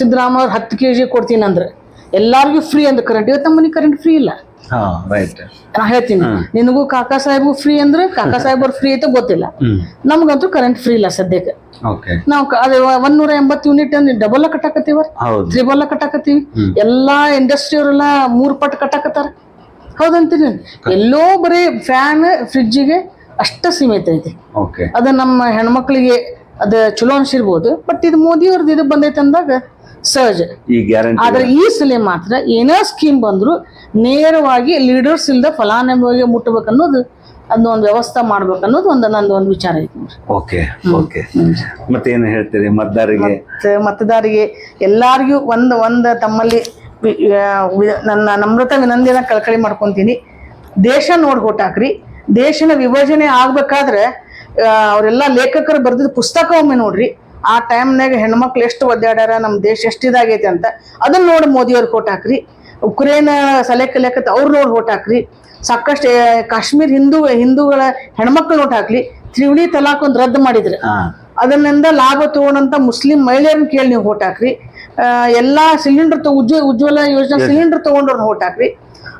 ಸಿದ್ದರಾಮಯ್ಯ ಅವ್ರು ಹತ್ತು ಕೆ ಜಿ ಕೊಡ್ತೀನಿ ಅಂದ್ರೆ ಎಲ್ಲಾರ್ಗೂ ಫ್ರೀ ಅಂದ್ರೆ. ಕರೆಂಟ್ ಇವತ್ತು ನಮ್ಮ ಮನೆ ಕರೆಂಟ್ ಫ್ರೀ ಇಲ್ಲ ನಾ ಹೇಳ್ತೀನಿ. ನಿನಗೂ ಕಾಕಾ ಸಾಹೇಬ್ಗೂ ಫ್ರೀ ಅಂದ್ರೆ ಕಾಕಾ ಸಾಹೇಬ್ ಅವ್ರು ಫ್ರೀ ಐತೆ ಗೊತ್ತಿಲ್ಲ ನಮ್ಗಂತೂ ಕರೆಂಟ್ ಫ್ರೀ ಇಲ್ಲ ಸದ್ಯಕ್ಕೆ. ನಾವು ಅದೇ ಒಂದೂರ ಎಂಬತ್ತು ಯೂನಿಟ್ ಅಂದ್ರೆ ಡಬಲ್ ಕಟ್ಟಾಕತ್ತೀವ ತ್ರಿಬಲ್ ಕಟ್ಟಾಕತ್ತೀವಿ. ಎಲ್ಲಾ ಇಂಡಸ್ಟ್ರಿ ಅವರೆಲ್ಲ ಮೂರ್ ಪಟ್ಟು ಕಟ್ಟಾಕತ್ತಾರ. ಹೌದಂತೀನಿ ಎಲ್ಲೋ ಬರೀ ಫ್ಯಾನ್ ಫ್ರಿಜ್ಜಿಗೆ ಅಷ್ಟ ಸೀಮಿತ ಐತಿ. ಅದ ಅದು ನಮ್ಮ ಹೆಣ್ಮಕ್ಳಿಗೆ ಅದ ಚಲೋ ಅನ್ಸಿರ್ಬೋದು. ಬಟ್ ಇದು ಮೋದಿ ಅವ್ರದ್ದು ಇದು ಬಂದೈತೆ ಅಂದಾಗ ಸಹಜ ಈ ಗ್ಯಾರಂಟಿ ಆದ್ರೆ ಈ ಸಲ ಮಾತ್ರ ಏನೋ ಸ್ಕೀಮ್ ಬಂದ್ರು ನೇರವಾಗಿ ಲೀಡರ್ಸ್ ಇಲ್ದ ಫಲಾನುಭವಿಗೆ ಮುಟ್ಟಬೇಕನ್ನೋದು ಅದೊಂದು ವ್ಯವಸ್ಥೆ ಮಾಡ್ಬೇಕು ಅನ್ನೋದು ಒಂದು ನಂದು ಒಂದು ವಿಚಾರ ಐತಿ ಓಕೆ ಓಕೆ ಮತ್ತೇನು ಹೇಳ್ತೀರಿ? ಮತದಾರರಿಗೆ ಮತದಾರರಿಗೆ ಮತದಾರಿಗೆ ಎಲ್ಲಾರಿಗೂ ಒಂದು ಒಂದು ತಮ್ಮಲ್ಲಿ ನನ್ನ ನಮ್ರತ ವಿನಂದಿನ ಕಳಕಳಿ ಮಾಡ್ಕೊಂತೀನಿ. ದೇಶ ನೋಡಿ ಹೊಟ್ಟಾಕ್ರಿ ದೇಶನ ವಿಭಜನೆ ಆಗ್ಬೇಕಾದ್ರೆ ಅವರೆಲ್ಲ ಲೇಖಕರು ಬರ್ದಿದ್ದ ಪುಸ್ತಕ ಒಮ್ಮೆ ನೋಡ್ರಿ. ಆ ಟೈಮ್ನಾಗ ಹೆಣ್ಮಕ್ಳು ಎಷ್ಟು ಒದ್ದಾಡ್ಯಾರ ನಮ್ಮ ದೇಶ ಎಷ್ಟು ಇದಾಗೈತೆ ಅಂತ ಅದನ್ನ ನೋಡಿ ಮೋದಿಯವ್ರು ಕೊಟ್ಟು ಹಾಕ್ರಿ. ಉಕ್ರೇನ್ ಸಲಹೆ ಕಲಿಯಕತ್ತ ಅವ್ರು ನೋಡಿ ಓಟ್ ಹಾಕ್ರಿ. ಸಾಕಷ್ಟು ಕಾಶ್ಮೀರ್ ಹಿಂದೂ ಹಿಂದೂಗಳ ಹೆಣ್ಮಕ್ಳು ನೋಟ್ ಹಾಕ್ಲಿ. ತ್ರಿವಳಿ ತಲಾಖ್ ಒಂದು ರದ್ದು ಮಾಡಿದ್ರು. ಅದನ್ನಿಂದ ಅದರಿಂದ ಲಾಭ ತಗೊಂಡಂತ ಮುಸ್ಲಿಂ ಮಹಿಳೆಯರನ್ನ ಕೇಳಿ ನೀವು ಓಟ್ ಹಾಕ್ರಿ. ಎಲ್ಲಾ ಸಿಲಿಂಡರ್ ಉಜ್ವ ಉಜ್ವಲ ಯೋಜನಾ ಸಿಲಿಂಡರ್ ತಗೊಂಡವ್ರನ್ನ ಓಟ್ ಹಾಕ್ರಿ.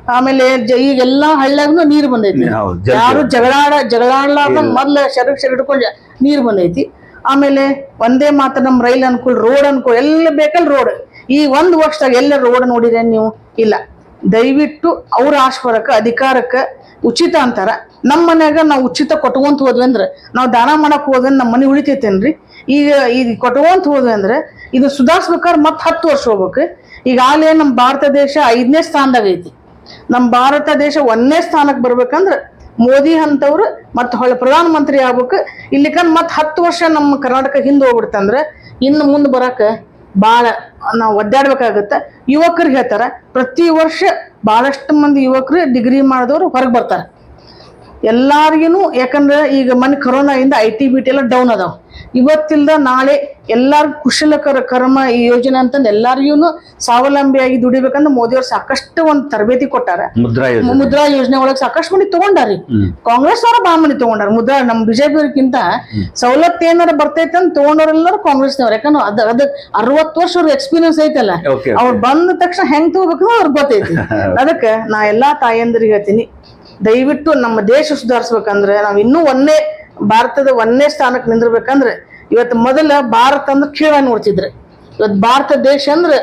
ಆಮೇಲೆ ಜ- ಈಗ ಎಲ್ಲಾ ಹಳ್ಳ್ಯಾಗನು ನೀರು ಬಂದೈತಿ ಯಾರು ಜಗಳಾಡ ಜಗಳಾಡ್ಲಾರ್ದ ಮೊದ್ಲ ಶರ ಇಡ್ಕೊಂಡ ನೀರು ಬಂದೈತಿ. ಆಮೇಲೆ ಒಂದೇ ಮಾತ್ರ ನಮ್ಮ ರೈಲ್ ಅನ್ಕೂಲ್, ರೋಡ್ ಅನ್ಕೂಲ್, ಎಲ್ಲ ಬೇಕಲ್ಲ ರೋಡ್. ಈ ಒಂದು ವರ್ಷದಾಗ ಎಲ್ಲ ರೋಡ್ ನೋಡಿದ್ರೆ ನೀವು ಇಲ್ಲ. ದಯವಿಟ್ಟು ಅವ್ರ ಆಶ್ವರಕ್ಕೆ, ಅಧಿಕಾರಕ್ಕೆ ಉಚಿತ ಅಂತಾರ. ನಮ್ಮ ಮನ್ಯಾಗ ನಾವು ಉಚಿತ ಕೊಟ್ಕೊಂತ ಹೋದ್ವಿ ಅಂದ್ರೆ, ನಾವು ದಾನ ಮಾಡಕ್ ಹೋದ್ವಿ ನಮ್ಮ ಮನೆ ಉಳಿತೈತೇನ್ರಿ? ಈಗ ಈಗ ಕೊಟ್ಕೊಂತ ಹೋದ್ವಿ ಅಂದ್ರೆ, ಇದು ಸುಧಾರಿಸ್ಬೇಕಾದ್ರೆ ಮತ್ತೆ ಹತ್ತು ವರ್ಷ ಹೋಗ್ಬೇಕು. ಈಗಾಗಲೇ ನಮ್ಮ ಭಾರತ ದೇಶ ಐದನೇ ಸ್ಥಾನದಾಗ ಐತಿ. ನಮ್ಮ ಭಾರತ ದೇಶ ಒಂದನೇ ಸ್ಥಾನಕ್ಕೆ ಬರ್ಬೇಕಂದ್ರ ಮೋದಿ ಅಂತವ್ರು ಮತ್ತೆ ಹೊಳೆ ಪ್ರಧಾನ ಮಂತ್ರಿ ಆಗ್ಬೇಕು ಇಲ್ಲಿಕಂದ್ ಮತ್ತೆ ಹತ್ತು ವರ್ಷ ನಮ್ಮ ಕರ್ನಾಟಕ ಹಿಂದೆ ಹೋಗ್ಬಿಡ್ತಂದ್ರೆ ಇನ್ನು ಮುಂದೆ ಬರಾಕ ಭಾಳ ನಾವು ಒದ್ದಾಡ್ಬೇಕಾಗತ್ತೆ. ಯುವಕರು ಹೇಳ್ತಾರ, ಪ್ರತಿ ವರ್ಷ ಭಾಳಷ್ಟು ಮಂದಿ ಯುವಕರು ಡಿಗ್ರಿ ಮಾಡಿದವರು ಹೊರಗೆ ಬರ್ತಾರೆ. ಎಲ್ಲಾರ್ಗಿನು ಯಾಕಂದ್ರೆ ಈಗ ಮನೆ ಇಂದ ಐ ಟಿ ಬಿ ಟಿ ಎಲ್ಲ ಡೌನ್ ಅದಾವ. ಇವತ್ತಿಲ್ದ ನಾಳೆ ಎಲ್ಲಾರು ಕುಶಲಕರ ಕರ್ಮ ಈ ಯೋಜನೆ ಅಂತಂದು ಎಲ್ಲಾರ್ಗು ಸ್ವಾವಲಂಬಿಯಾಗಿ ದುಡಿಬೇಕಂದ್ರೆ ಮೋದಿಯವ್ರು ಸಾಕಷ್ಟು ಒಂದು ತರಬೇತಿ ಕೊಟ್ಟಾರ. ಮುದ್ರಾ ಯೋಜನೆ. ಒಳಗೆ ಸಾಕಷ್ಟು ಮಂದಿ ತಗೊಂಡಾರಿ ಕಾಂಗ್ರೆಸ್ ಅವರು ಬಾಮನಿ ಮಂದಿ ತಗೊಂಡಾರ. ಮುದ್ರಾ ನಮ್ ಬಿಜೆಪಿಯವ್ರಿಗಿಂತ ಸವಲತ್ತು ಏನಾರ ಬರ್ತೈತೆ ಅಂತ ತಗೊಂಡವ್ರೆಲ್ಲರೂ ಕಾಂಗ್ರೆಸ್ನವ್ರು. ಯಾಕಂದ್ರೆ ಅದ ಅದ ಅರವತ್ತು ವರ್ಷ ಅವ್ರ ಎಕ್ಸ್ಪೀರಿಯನ್ಸ್ ಐತಲ್ಲ. ಅವ್ರು ಬಂದ ತಕ್ಷಣ ಹೆಂಗ್ ತಗೋಬೇಕು ಅವ್ರಿಗೆ ಗೊತ್ತೈತಿ. ಅದಕ್ಕೆ ನಾ ಎಲ್ಲಾ ತಾಯಂದ್ರಿಗೆ ಹೇಳ್ತೀನಿ. ದಯವಿಟ್ಟು ನಮ್ಮ ದೇಶ ಸುಧಾರಿಸ್ಬೇಕಂದ್ರೆ ನಾವು ಇನ್ನೂ ಒಂದೇ ಭಾರತದ ಒಂದೇ ಸ್ಥಾನಕ್ಕೆ ನಿಂದಿರ್ಬೇಕಂದ್ರೆ ಇವತ್ತು ಮೊದಲ ಭಾರತ ಅಂದ್ರೆ ಕೀಳ ನೋಡ್ತಿದ್ರೆ. ಇವತ್ತು ಭಾರತ ದೇಶ ಅಂದ್ರೆ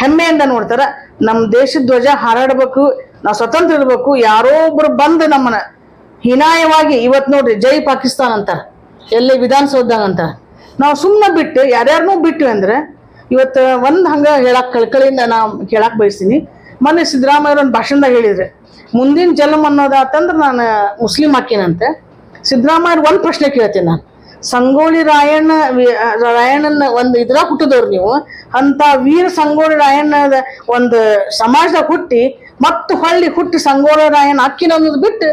ಹೆಮ್ಮೆಯಿಂದ ನೋಡ್ತಾರ. ನಮ್ಮ ದೇಶದ ಧ್ವಜ ಹಾರಾಡ್ಬೇಕು, ನಾವು ಸ್ವತಂತ್ರ ಇರ್ಬೇಕು, ಯಾರೋ ಒಬ್ರು ಬಂದು ನಮ್ಮನ್ನ ಹೀನಾಯವಾಗಿ ಇವತ್ತು ನೋಡ್ರಿ ಜೈ ಪಾಕಿಸ್ತಾನ್ ಅಂತಾರ, ಎಲ್ಲಿ ವಿಧಾನಸೌಧದಾಗ ಅಂತಾರೆ. ನಾವು ಸುಮ್ಮನೆ ಬಿಟ್ಟು ಯಾರ್ಯಾರನ್ನೂ ಬಿಟ್ಟು ಅಂದ್ರೆ ಇವತ್ತು ಒಂದು ಹಂಗ ಹೇಳಕ್, ಕಳ್ಕಳಿಯಿಂದ ನಾವು ಕೇಳಕ್ ಬಯಸ್ತೀನಿ. ಮೊನ್ನೆ ಸಿದ್ದರಾಮಯ್ಯ ಒಂದು ಭಾಷಣದಾಗ ಹೇಳಿದ್ರೆ, ಮುಂದಿನ ಜನ್ಮ ಅನ್ನೋದಾತಂದ್ರೆ ನಾನು ಮುಸ್ಲಿಂ ಹಾಕಿನಂತೆ ಸಿದ್ದರಾಮಯ್ಯ ಒಂದು ಪ್ರಶ್ನೆ ಕೇಳ್ತೀನಿ ನಾನು. ಸಂಗೋಳಿ ರಾಯಣ್ಣ ರಾಯಣ್ಣನ ಒಂದು ಇದ್ರಾಗ ಹುಟ್ಟಿದವ್ರು ನೀವು. ಅಂತ ವೀರ ಸಂಗೋಳಿ ರಾಯಣ್ಣದ ಒಂದು ಸಮಾಜದಾಗ ಹುಟ್ಟಿ, ಮತ್ತು ಹೊಳ್ಳಿ ಹುಟ್ಟಿ ಸಂಗೋಳಿ ರಾಯಣ್ಣ ಅಕ್ಕಿನ ಅನ್ನೋದು ಬಿಟ್ಟು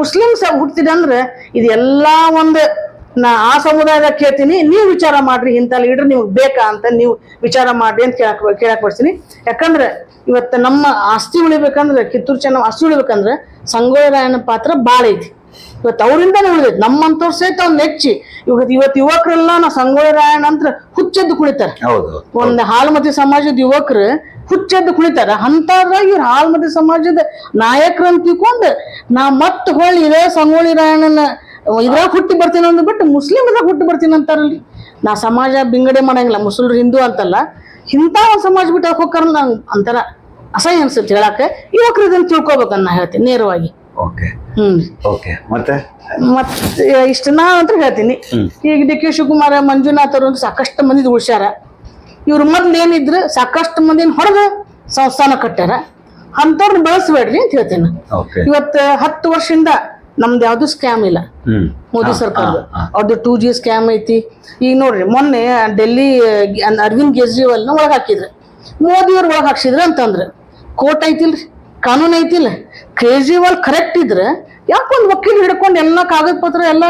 ಮುಸ್ಲಿಮ್ಸ್ ಹುಟ್ಟಿದಂದ್ರೆ ಇದೆಲ್ಲ ಒಂದು ನಾ ಆ ಸಮುದಾಯದಾಗ ಕೇಳ್ತೀನಿ ನೀವು ವಿಚಾರ ಮಾಡ್ರಿ ಇಂಥ ಲೀಡರ್ ನೀವು ಬೇಕಾ ಅಂತ ನೀವು ವಿಚಾರ ಮಾಡ್ರಿ ಅಂತ ಕೇಳಕ್ ಕೇಳಕ್ ಬರ್ತೀನಿ. ಯಾಕಂದ್ರೆ ಇವತ್ತು ನಮ್ಮ ಆಸ್ತಿ ಉಳಿಬೇಕಂದ್ರೆ ಕಿತ್ತೂರು ಚೆನ್ನ ಆಸ್ತಿ ಉಳಿಬೇಕಂದ್ರೆ ಸಂಗೊಳ್ಳಿ ರಾಯಣ್ಣ ಪಾತ್ರ ಭಾಳ ಐತಿ. ಇವತ್ತು ಅವರಿಂದಾನೇ ಉಳಿದೈತಿ. ನಮ್ಮಂತವ್ರ ಸಹಿತ ಅವ್ನು ನೆಚ್ಚಿ ಇವತ್ತು ಇವತ್ತು ಯುವಕರೆಲ್ಲ ನಾ ಸಂಗೊಳ್ಳಿ ರಾಯಣ್ಣ ಅಂತ ಹುಚ್ಚೆದ್ದು ಕುಳಿತಾರೆ ಹೌದು ಒಂದು ಹಾಲ್ಮತಿ ಸಮಾಜದ ಯುವಕರು ಹುಚ್ಚೆದ್ದು ಕುಳಿತಾರೆ ಅಂತಾದ್ರಾಗ ಇವ್ರು ಹಾಲ್ಮತಿ ಸಮಾಜದ ನಾಯಕರಂತ ತಿಳ್ಕೊಂಡು ನಾ ಮತ್ತೆ ಹೊಳ್ಳಿ ಇದೇ ಸಂಗೊಳ್ಳಿ ರಾಯಣ್ಣನ ಇದ್ರಾಗ ಹುಟ್ಟಿ ಬರ್ತೀನಿ ಅಂದ್ಬಿಟ್ಟು ಮುಸ್ಲಿಮ್ದಾಗ ಹುಟ್ಟಿ ಬರ್ತೀನಿ ಅಂತಾರಲ್ಲಿ. ನಾ ಸಮಾಜ ಬಿಂಗಡೆ ಮಾಡಂಗಿಲ್ಲ ಮುಸ್ಲಿಂ ಹಿಂದೂ ಅಂತಲ್ಲ. ಇಂಥ ಒಂದು ಸಮಾಜ ಬಿಟ್ಟು ಹೋಗ್ಕಾರ ನಂಗೆ ಅಂತಾರ ಅಸಹ್ಯ ಅನ್ಸುತ್ತೆ ಹೇಳಕ್ಕೆ. ಯುವಕರು ಇದನ್ನ ತಿಳ್ಕೊಬೇಕನ್ನ ನಾ ಹೇಳ್ತೀನಿ ನೇರವಾಗಿ. ಓಕೆ. ಹ್ಮ್. ಓಕೆ. ಮತ್ತೆ? ಮತ್ತೆ ಇಷ್ಟ ನಾ ಅಂತ ಹೇಳ್ತೀನಿ. ಈಗ ಡಿ ಕೆ ಶಿವಕುಮಾರ ಮಂಜುನಾಥ್ ಅವರು ಸಾಕಷ್ಟು ಮಂದಿ ಉಳ್ಸ್ಯಾರ. ಇವ್ರ ಮೊದ್ಲು ಏನಿದ್ರು ಸಾಕಷ್ಟು ಮಂದಿನ ಹೊಡೆದು ಸಂಸ್ಥಾನ ಕಟ್ಟ್ಯಾರ. ಅಂಥವ್ರನ್ನ ಬಳಸಬೇಡ್ರಿ ಅಂತ ಹೇಳ್ತೀನಿ. ಇವತ್ತು ಹತ್ತು ವರ್ಷದಿಂದ ನಮ್ದು ಯಾವ್ದು ಸ್ಕ್ಯಾಮ್ ಇಲ್ಲ. ಮೋದಿ ಸರ್ಕಾರ ಸರ್ಕಾರದ. ಅವ್ರದ್ದು ಟೂ ಜಿ ಸ್ಕ್ಯಾಮ್ ಐತಿ. ಈಗ ನೋಡ್ರಿ ಮೊನ್ನೆ ಡೆಲ್ಲಿ ಅರವಿಂದ್ ಅರವಿಂದ್ನ ಒಳಗೆ ಹಾಕಿದ್ರು. ಮೋದಿಯವ್ರು ಒಳಗೆ ಹಾಕ್ಸಿದ್ರೆ ಅಂತಂದ್ರೆ. ಕೋರ್ಟ್ ಐತಿಲ್ರಿ ಕಾನೂನು ಐತಿಲ್ಲ. ಕೇಜ್ರಿವಾಲ್ ಕರೆಕ್ಟ್ ಇದ್ರೆ ಯಾಕೊಂದು ವಕೀಲ್ ಹಿಡ್ಕೊಂಡು ಎಲ್ಲ ಕಾಗದ ಪತ್ರ ಎಲ್ಲ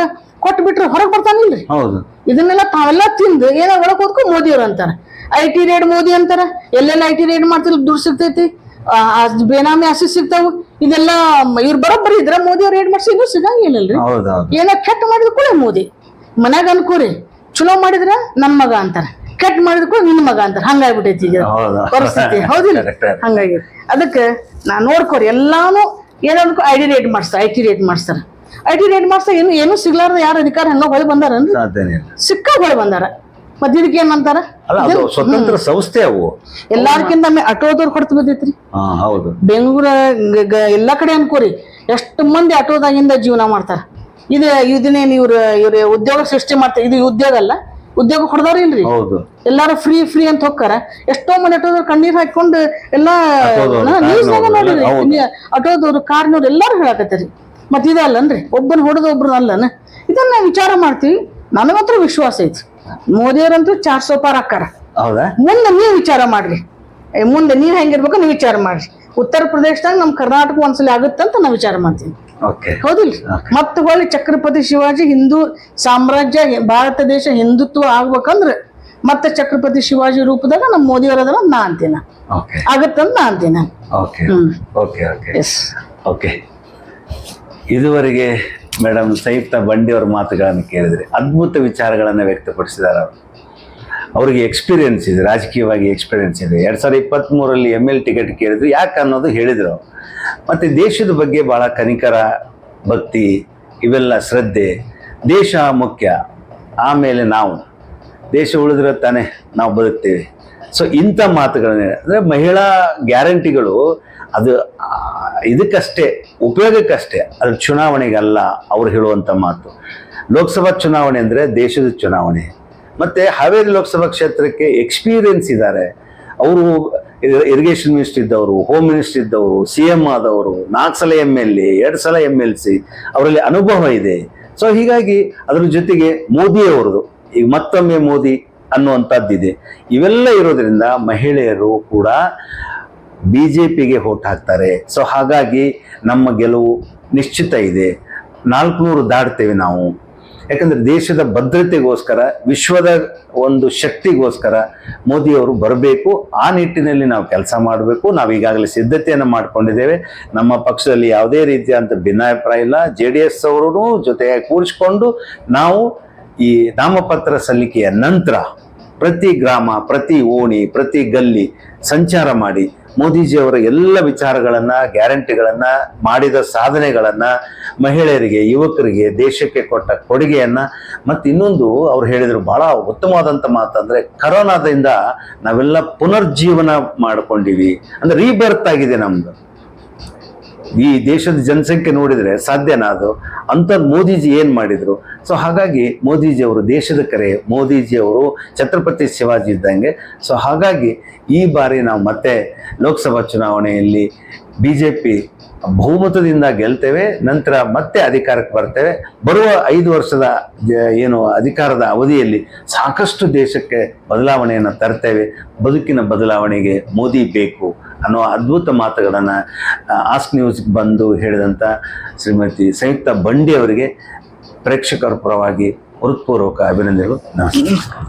ಕೊಟ್ಟು ಬಿಟ್ರೆ ಹೊರಗೆ ಬರ್ತಾನಿಲ್ರಿ. ಹೌದು. ಇದನ್ನೆಲ್ಲ ತಾವೆಲ್ಲ ತಿಂದು ಏನೋ ಒಳಗೆ ಮೋದಿ ಮೋದಿಯವ್ರು ಅಂತಾರೆ. ಐ ಟಿ ರೇಡ್ ಮೋದಿ ಅಂತಾರೆ. ಎಲ್ಲೆಲ್ಲ ಐ ಟಿ ರೇಡ್ ಮಾಡ್ತಿಲ್ಲ ದುಡ್ಡು ಸಿಗ್ತೈತಿ. ಬೇನಾಮಿ ಆಸೆ ಸಿಗ್ತಾವು ಇದೆಲ್ಲ ಇವ್ರು ಬರೋಬ್ಬರಿ ಇದ್ರ ಮೋದಿ ಅವ್ರು ರೇಡ್ ಮಾಡ್ಸಿ ಇನ್ನೂ ಸಿಗಂಗಿಲ್ಲಲ್ರಿ ಏನೋ ಕೆಟ್ಟ ಮಾಡಿದ ಕೂಡ ಮೋದಿ. ಮನ್ಯಾಗ ಅನ್ಕೋರಿ ಚಲೋ ಮಾಡಿದ್ರ ನನ್ ಮಗ ಅಂತಾರ. ಕೆಟ್ಟ ಮಾಡಿದ ಕೂಡ ನಿನ್ ಮಗ ಅಂತಾರ. ಹಂಗಾಗ್ಬಿಟ್ಟೈತಿ ಈಗ. ಪರಿಸ್ಥಿತಿ. ಹೌದಿಲ್ಲ. ಹಂಗಾಗಿ. ಅದಕ್ಕೆ ನಾ ನೋಡ್ಕೋರಿ ಎಲ್ಲಾನು ಏನೋ ಐ ಡಿ ರೇಟ್ ಮಾಡಿಸ್ತಾರ ಐ ಟಿ ರೇಟ್ ಮಾಡಿಸ್ತಾರ. ಐ ಟಿ ರೇಟ್ ಮಾಡಿಸ್ತಾ ಏನು ಏನು ಸಿಗ್ಲಾರ್ದ ಯಾರು ಅಧಿಕಾರ ಹಂಗ ಹೊಳಿ ಬಂದಾರ ಸಿಕ್ಕ ಹೊಳಿ ಬಂದಾರ. ಇದಕ್ಕೆ ಏನಂತಾರ? ಅಲ್ಲ ಅದು ಸ್ವತಂತ್ರ ಸಂಸ್ಥೆ ಅವು. ಎಲ್ಲಾರ್ಕಿಂತ ಆಟೋದವ್ರು ಕೊಡ್ತು ಬಿದ್ದೈತ್ರಿ. ಹಾ ಹೌದು. ಬೆಂಗಳೂರ ಎಲ್ಲಾ ಕಡೆ ಅನ್ಕೋರಿ. ಎಷ್ಟು ಮಂದಿ ಆಟೋದಾಗಿಂದ ಜೀವನ ಮಾಡ್ತಾರ. ಇದು ಇದನ್ನೇನು ಇವ್ರ ಇವ್ರ ಉದ್ಯೋಗ ಸೃಷ್ಟಿ ಮಾಡ್ತಾರೆ ಇದು ಉದ್ಯೋಗ ಅಲ್ಲ. ಉದ್ಯೋಗ ಹೊಡೆದವ್ರು ಇಲ್ರಿ. ಹೌದು. ಎಲ್ಲಾರು ಫ್ರೀ ಫ್ರೀ ಅಂತ ಹೋಗ್ತಾರ. ಎಷ್ಟೋ ಮಂದಿ ಆಟೋದವ್ರು ಕಣ್ಣೀರ್ ಹಾಕೊಂಡು ಎಲ್ಲಾ ನ್ಯೂಸ್ನಾಗ ನೋಡಿರಿ. ಆಟೋದವ್ರು ಕಾರ್ನವ್ರು ಎಲ್ಲಾರು ಹೇಳಕತ್ತಾರಿ. ಮತ್ ಇದಲ್ಲನ್ರಿ ಒಬ್ಬನ ಹೊಡೆದ ಒಬ್ರನ್ನ ಅಲ್ಲನ? ಇದನ್ನ ವಿಚಾರ ಮಾಡ್ತೀವಿ. ನನಗಂತೂ ವಿಶ್ವಾಸ ಐತಿ. ಮೋದಿಯವ್ರಂತೂ ಚಾರ್ ಸೋ ಪಾರ್ ಹಾಕಾರ ಹೌದಾ? ಮುಂದೆ ನೀವು ವಿಚಾರ ಮಾಡ್ರಿ. ಮುಂದೆ ನೀವ್ ಹೆಂಗಿರ್ಬೇಕು ನೀವು ವಿಚಾರ ಮಾಡ್ರಿ. ಉತ್ತರ ಪ್ರದೇಶದಾಗ ನಮ್ ಕರ್ನಾಟಕ ಒಂದ್ಸಲ ಆಗುತ್ತಂತ ನಾ ವಿಚಾರ ಮಾಡ್ತೀನಿ ಓಕೆ. ಹೌದಿಲ್ಲ ಮತ್ತೆ ಹೊಳ್ಳಿ ಛತ್ರಪತಿ ಶಿವಾಜಿ ಹಿಂದೂ ಸಾಮ್ರಾಜ್ಯ ಭಾರತ ದೇಶ ಹಿಂದುತ್ವ ಆಗ್ಬೇಕಂದ್ರೆ ಮತ್ತೆ ಚಕ್ರಪತಿ ಶಿವಾಜಿ ರೂಪದಾಗ ನಮ್ಮ ಮೋದಿ ಅದನ್ನ ನಾ ಅಂತೀನ. ಓಕೆ. ಆಗತ್ತಂತ ನಾ ಅಂತೀನ. ಓಕೆ. Okay okay. ಓಕೆ. ಇದುವರೆಗೆ ಮೇಡಮ್ ಸಂಯುಕ್ತ ಬಂಡಿಯವರ ಮಾತುಗಳನ್ನು ಕೇಳಿದ್ರೆ ಅದ್ಭುತ ವಿಚಾರಗಳನ್ನು ವ್ಯಕ್ತಪಡಿಸಿದ್ದಾರೆ ಅವರು. ಅವರಿಗೆ ಎಕ್ಸ್ಪೀರಿಯನ್ಸ್ ಇದೆ, ರಾಜಕೀಯವಾಗಿ ಎಕ್ಸ್ಪೀರಿಯನ್ಸ್ ಇದೆ. ಎರಡು ಸಾವಿರದ ಇಪ್ಪತ್ತ್ಮೂರಲ್ಲಿ ಎಂ ಎಲ್ ಟಿಕೆಟ್ ಕೇಳಿದ್ರು. ಯಾಕೆ ಅನ್ನೋದು ಹೇಳಿದರು ಮತ್ತು ದೇಶದ ಬಗ್ಗೆ ಭಾಳ ಕನಿಕರ ಭಕ್ತಿ, ಇವೆಲ್ಲ ಶ್ರದ್ಧೆ, ದೇಶ ಮುಖ್ಯ, ಆಮೇಲೆ ನಾವು. ದೇಶ ಉಳಿದ್ರೆ ತಾನೇ ನಾವು ಬದುಕ್ತೀವಿ. ಸೊ ಇಂಥ ಮಾತುಗಳನ್ನ ಅಂದರೆ ಮಹಿಳಾ ಗ್ಯಾರಂಟಿಗಳು ಅದು ಇದಕ್ಕಷ್ಟೇ, ಉಪಯೋಗಕ್ಕಷ್ಟೇ, ಅದು ಚುನಾವಣೆಗಲ್ಲ ಅವ್ರು ಹೇಳುವಂಥ ಮಾತು. ಲೋಕಸಭಾ ಚುನಾವಣೆ ಅಂದರೆ ದೇಶದ ಚುನಾವಣೆ. ಮತ್ತು ಹಾವೇರಿ ಲೋಕಸಭಾ ಕ್ಷೇತ್ರಕ್ಕೆ ಎಕ್ಸ್ಪೀರಿಯನ್ಸ್ ಇದ್ದಾರೆ ಅವರು ಇರಿಗೇಷನ್ ಮಿನಿಸ್ಟರ್ ಇದ್ದವರು ಹೋಮ್ ಮಿನಿಸ್ಟರ್ ಇದ್ದವರು ಸಿ ಎಂ ಆದವರು, ನಾಲ್ಕು ಸಲ ಎಂ ಎಲ್ ಎ ಎರಡು ಸಲ ಎಂ ಎಲ್ ಸಿ ಅವರಲ್ಲಿ ಅನುಭವ ಇದೆ. ಸೊ ಹೀಗಾಗಿ ಅದರ ಜೊತೆಗೆ ಮೋದಿಯವರದು ಈಗ ಮತ್ತೊಮ್ಮೆ ಮೋದಿ ಅನ್ನುವಂಥದ್ದಿದೆ. ಇವೆಲ್ಲ ಇರೋದರಿಂದ ಮಹಿಳೆಯರು ಕೂಡ ಬಿ ಜೆ ಪಿಗೆ ಹೋಟ್ ಹಾಕ್ತಾರೆ. ಸೊ ಹಾಗಾಗಿ ನಮ್ಮ ಗೆಲುವು ನಿಶ್ಚಿತ ಇದೆ. ನಾಲ್ಕುನೂರು ದಾಟ್ತೇವೆ ನಾವು. ಯಾಕಂದರೆ ದೇಶದ ಭದ್ರತೆಗೋಸ್ಕರ, ವಿಶ್ವದ ಒಂದು ಶಕ್ತಿಗೋಸ್ಕರ ಮೋದಿಯವರು ಬರಬೇಕು. ಆ ನಿಟ್ಟಿನಲ್ಲಿ ನಾವು ಕೆಲಸ ಮಾಡಬೇಕು. ನಾವು ಈಗಾಗಲೇ ಸಿದ್ಧತೆಯನ್ನು ಮಾಡಿಕೊಂಡಿದ್ದೇವೆ. ನಮ್ಮ ಪಕ್ಷದಲ್ಲಿ ಯಾವುದೇ ರೀತಿಯಾದಂಥ ಭಿನ್ನಾಭಿಪ್ರಾಯ ಇಲ್ಲ. ಜೆ ಡಿ ಎಸ್ ಅವರೂ ಜೊತೆಯಾಗಿ ಕೂರಿಸಿಕೊಂಡು ನಾವು ಈ ನಾಮಪತ್ರ ಸಲ್ಲಿಕೆಯ ನಂತರ ಪ್ರತಿ ಗ್ರಾಮ, ಪ್ರತಿ ಓಣಿ, ಪ್ರತಿ ಗಲ್ಲಿ ಸಂಚಾರ ಮಾಡಿ ಮೋದಿಜಿಯವರ ಎಲ್ಲ ವಿಚಾರಗಳನ್ನು, ಗ್ಯಾರಂಟಿಗಳನ್ನು, ಮಾಡಿದ ಸಾಧನೆಗಳನ್ನು ಮಹಿಳೆಯರಿಗೆ, ಯುವಕರಿಗೆ, ದೇಶಕ್ಕೆ ಕೊಟ್ಟ ಕೊಡುಗೆಯನ್ನು ಮತ್ತು ಇನ್ನೊಂದು ಅವ್ರು ಹೇಳಿದರು ಭಾಳ ಉತ್ತಮವಾದಂಥ ಮಾತಂದರೆ ಕರೋನಾದಿಂದ ನಾವೆಲ್ಲ ಪುನರ್ಜೀವನ ಮಾಡ್ಕೊಂಡಿವಿ. ಅಂದರೆ ರೀಬರ್ತ್ ಆಗಿದೆ ನಮ್ಮದು ಈ ದೇಶದ ಜನಸಂಖ್ಯೆ ನೋಡಿದರೆ ಸಾಧ್ಯನಾ ಅದು? ಅಂತ ಮೋದಿಜಿ ಏನು ಮಾಡಿದರು? ಸೊ ಹಾಗಾಗಿ ಮೋದಿಜಿ ಅವರು ದೇಶದ ಕರೆ, ಮೋದಿಜಿ ಅವರು ಛತ್ರಪತಿ ಶಿವಾಜಿ ಇದ್ದಂಗೆ. ಸೊ ಹಾಗಾಗಿ ಈ ಬಾರಿ ನಾವು ಮತ್ತೆ ಲೋಕಸಭಾ ಚುನಾವಣೆಯಲ್ಲಿ ಬಿ ಜೆ ಪಿ ಬಹುಮತದಿಂದ ಗೆಲ್ತೇವೆ, ನಂತರ ಮತ್ತೆ ಅಧಿಕಾರಕ್ಕೆ ಬರ್ತೇವೆ. ಬರುವ ಐದು ವರ್ಷದ ಏನು ಅಧಿಕಾರದ ಅವಧಿಯಲ್ಲಿ ಸಾಕಷ್ಟು ದೇಶಕ್ಕೆ ಬದಲಾವಣೆಯನ್ನು ತರ್ತೇವೆ. ಬದುಕಿನ ಬದಲಾವಣೆಗೆ ಮೋದಿ ಬೇಕು ಅನ್ನೋ ಅದ್ಭುತ ಮಾತುಗಳನ್ನು ಆಸ್ಕ್ ನ್ಯೂಸ್ಗೆ ಬಂದು ಹೇಳಿದಂಥ ಶ್ರೀಮತಿ ಸಂಯುಕ್ತ ಬಂಡಿ ಅವರಿಗೆ ಪ್ರೇಕ್ಷಕರ ಪರವಾಗಿ ಹೃತ್ಪೂರ್ವಕ ಅಭಿನಂದನೆಗಳು. ನಮಸ್ಕಾರ.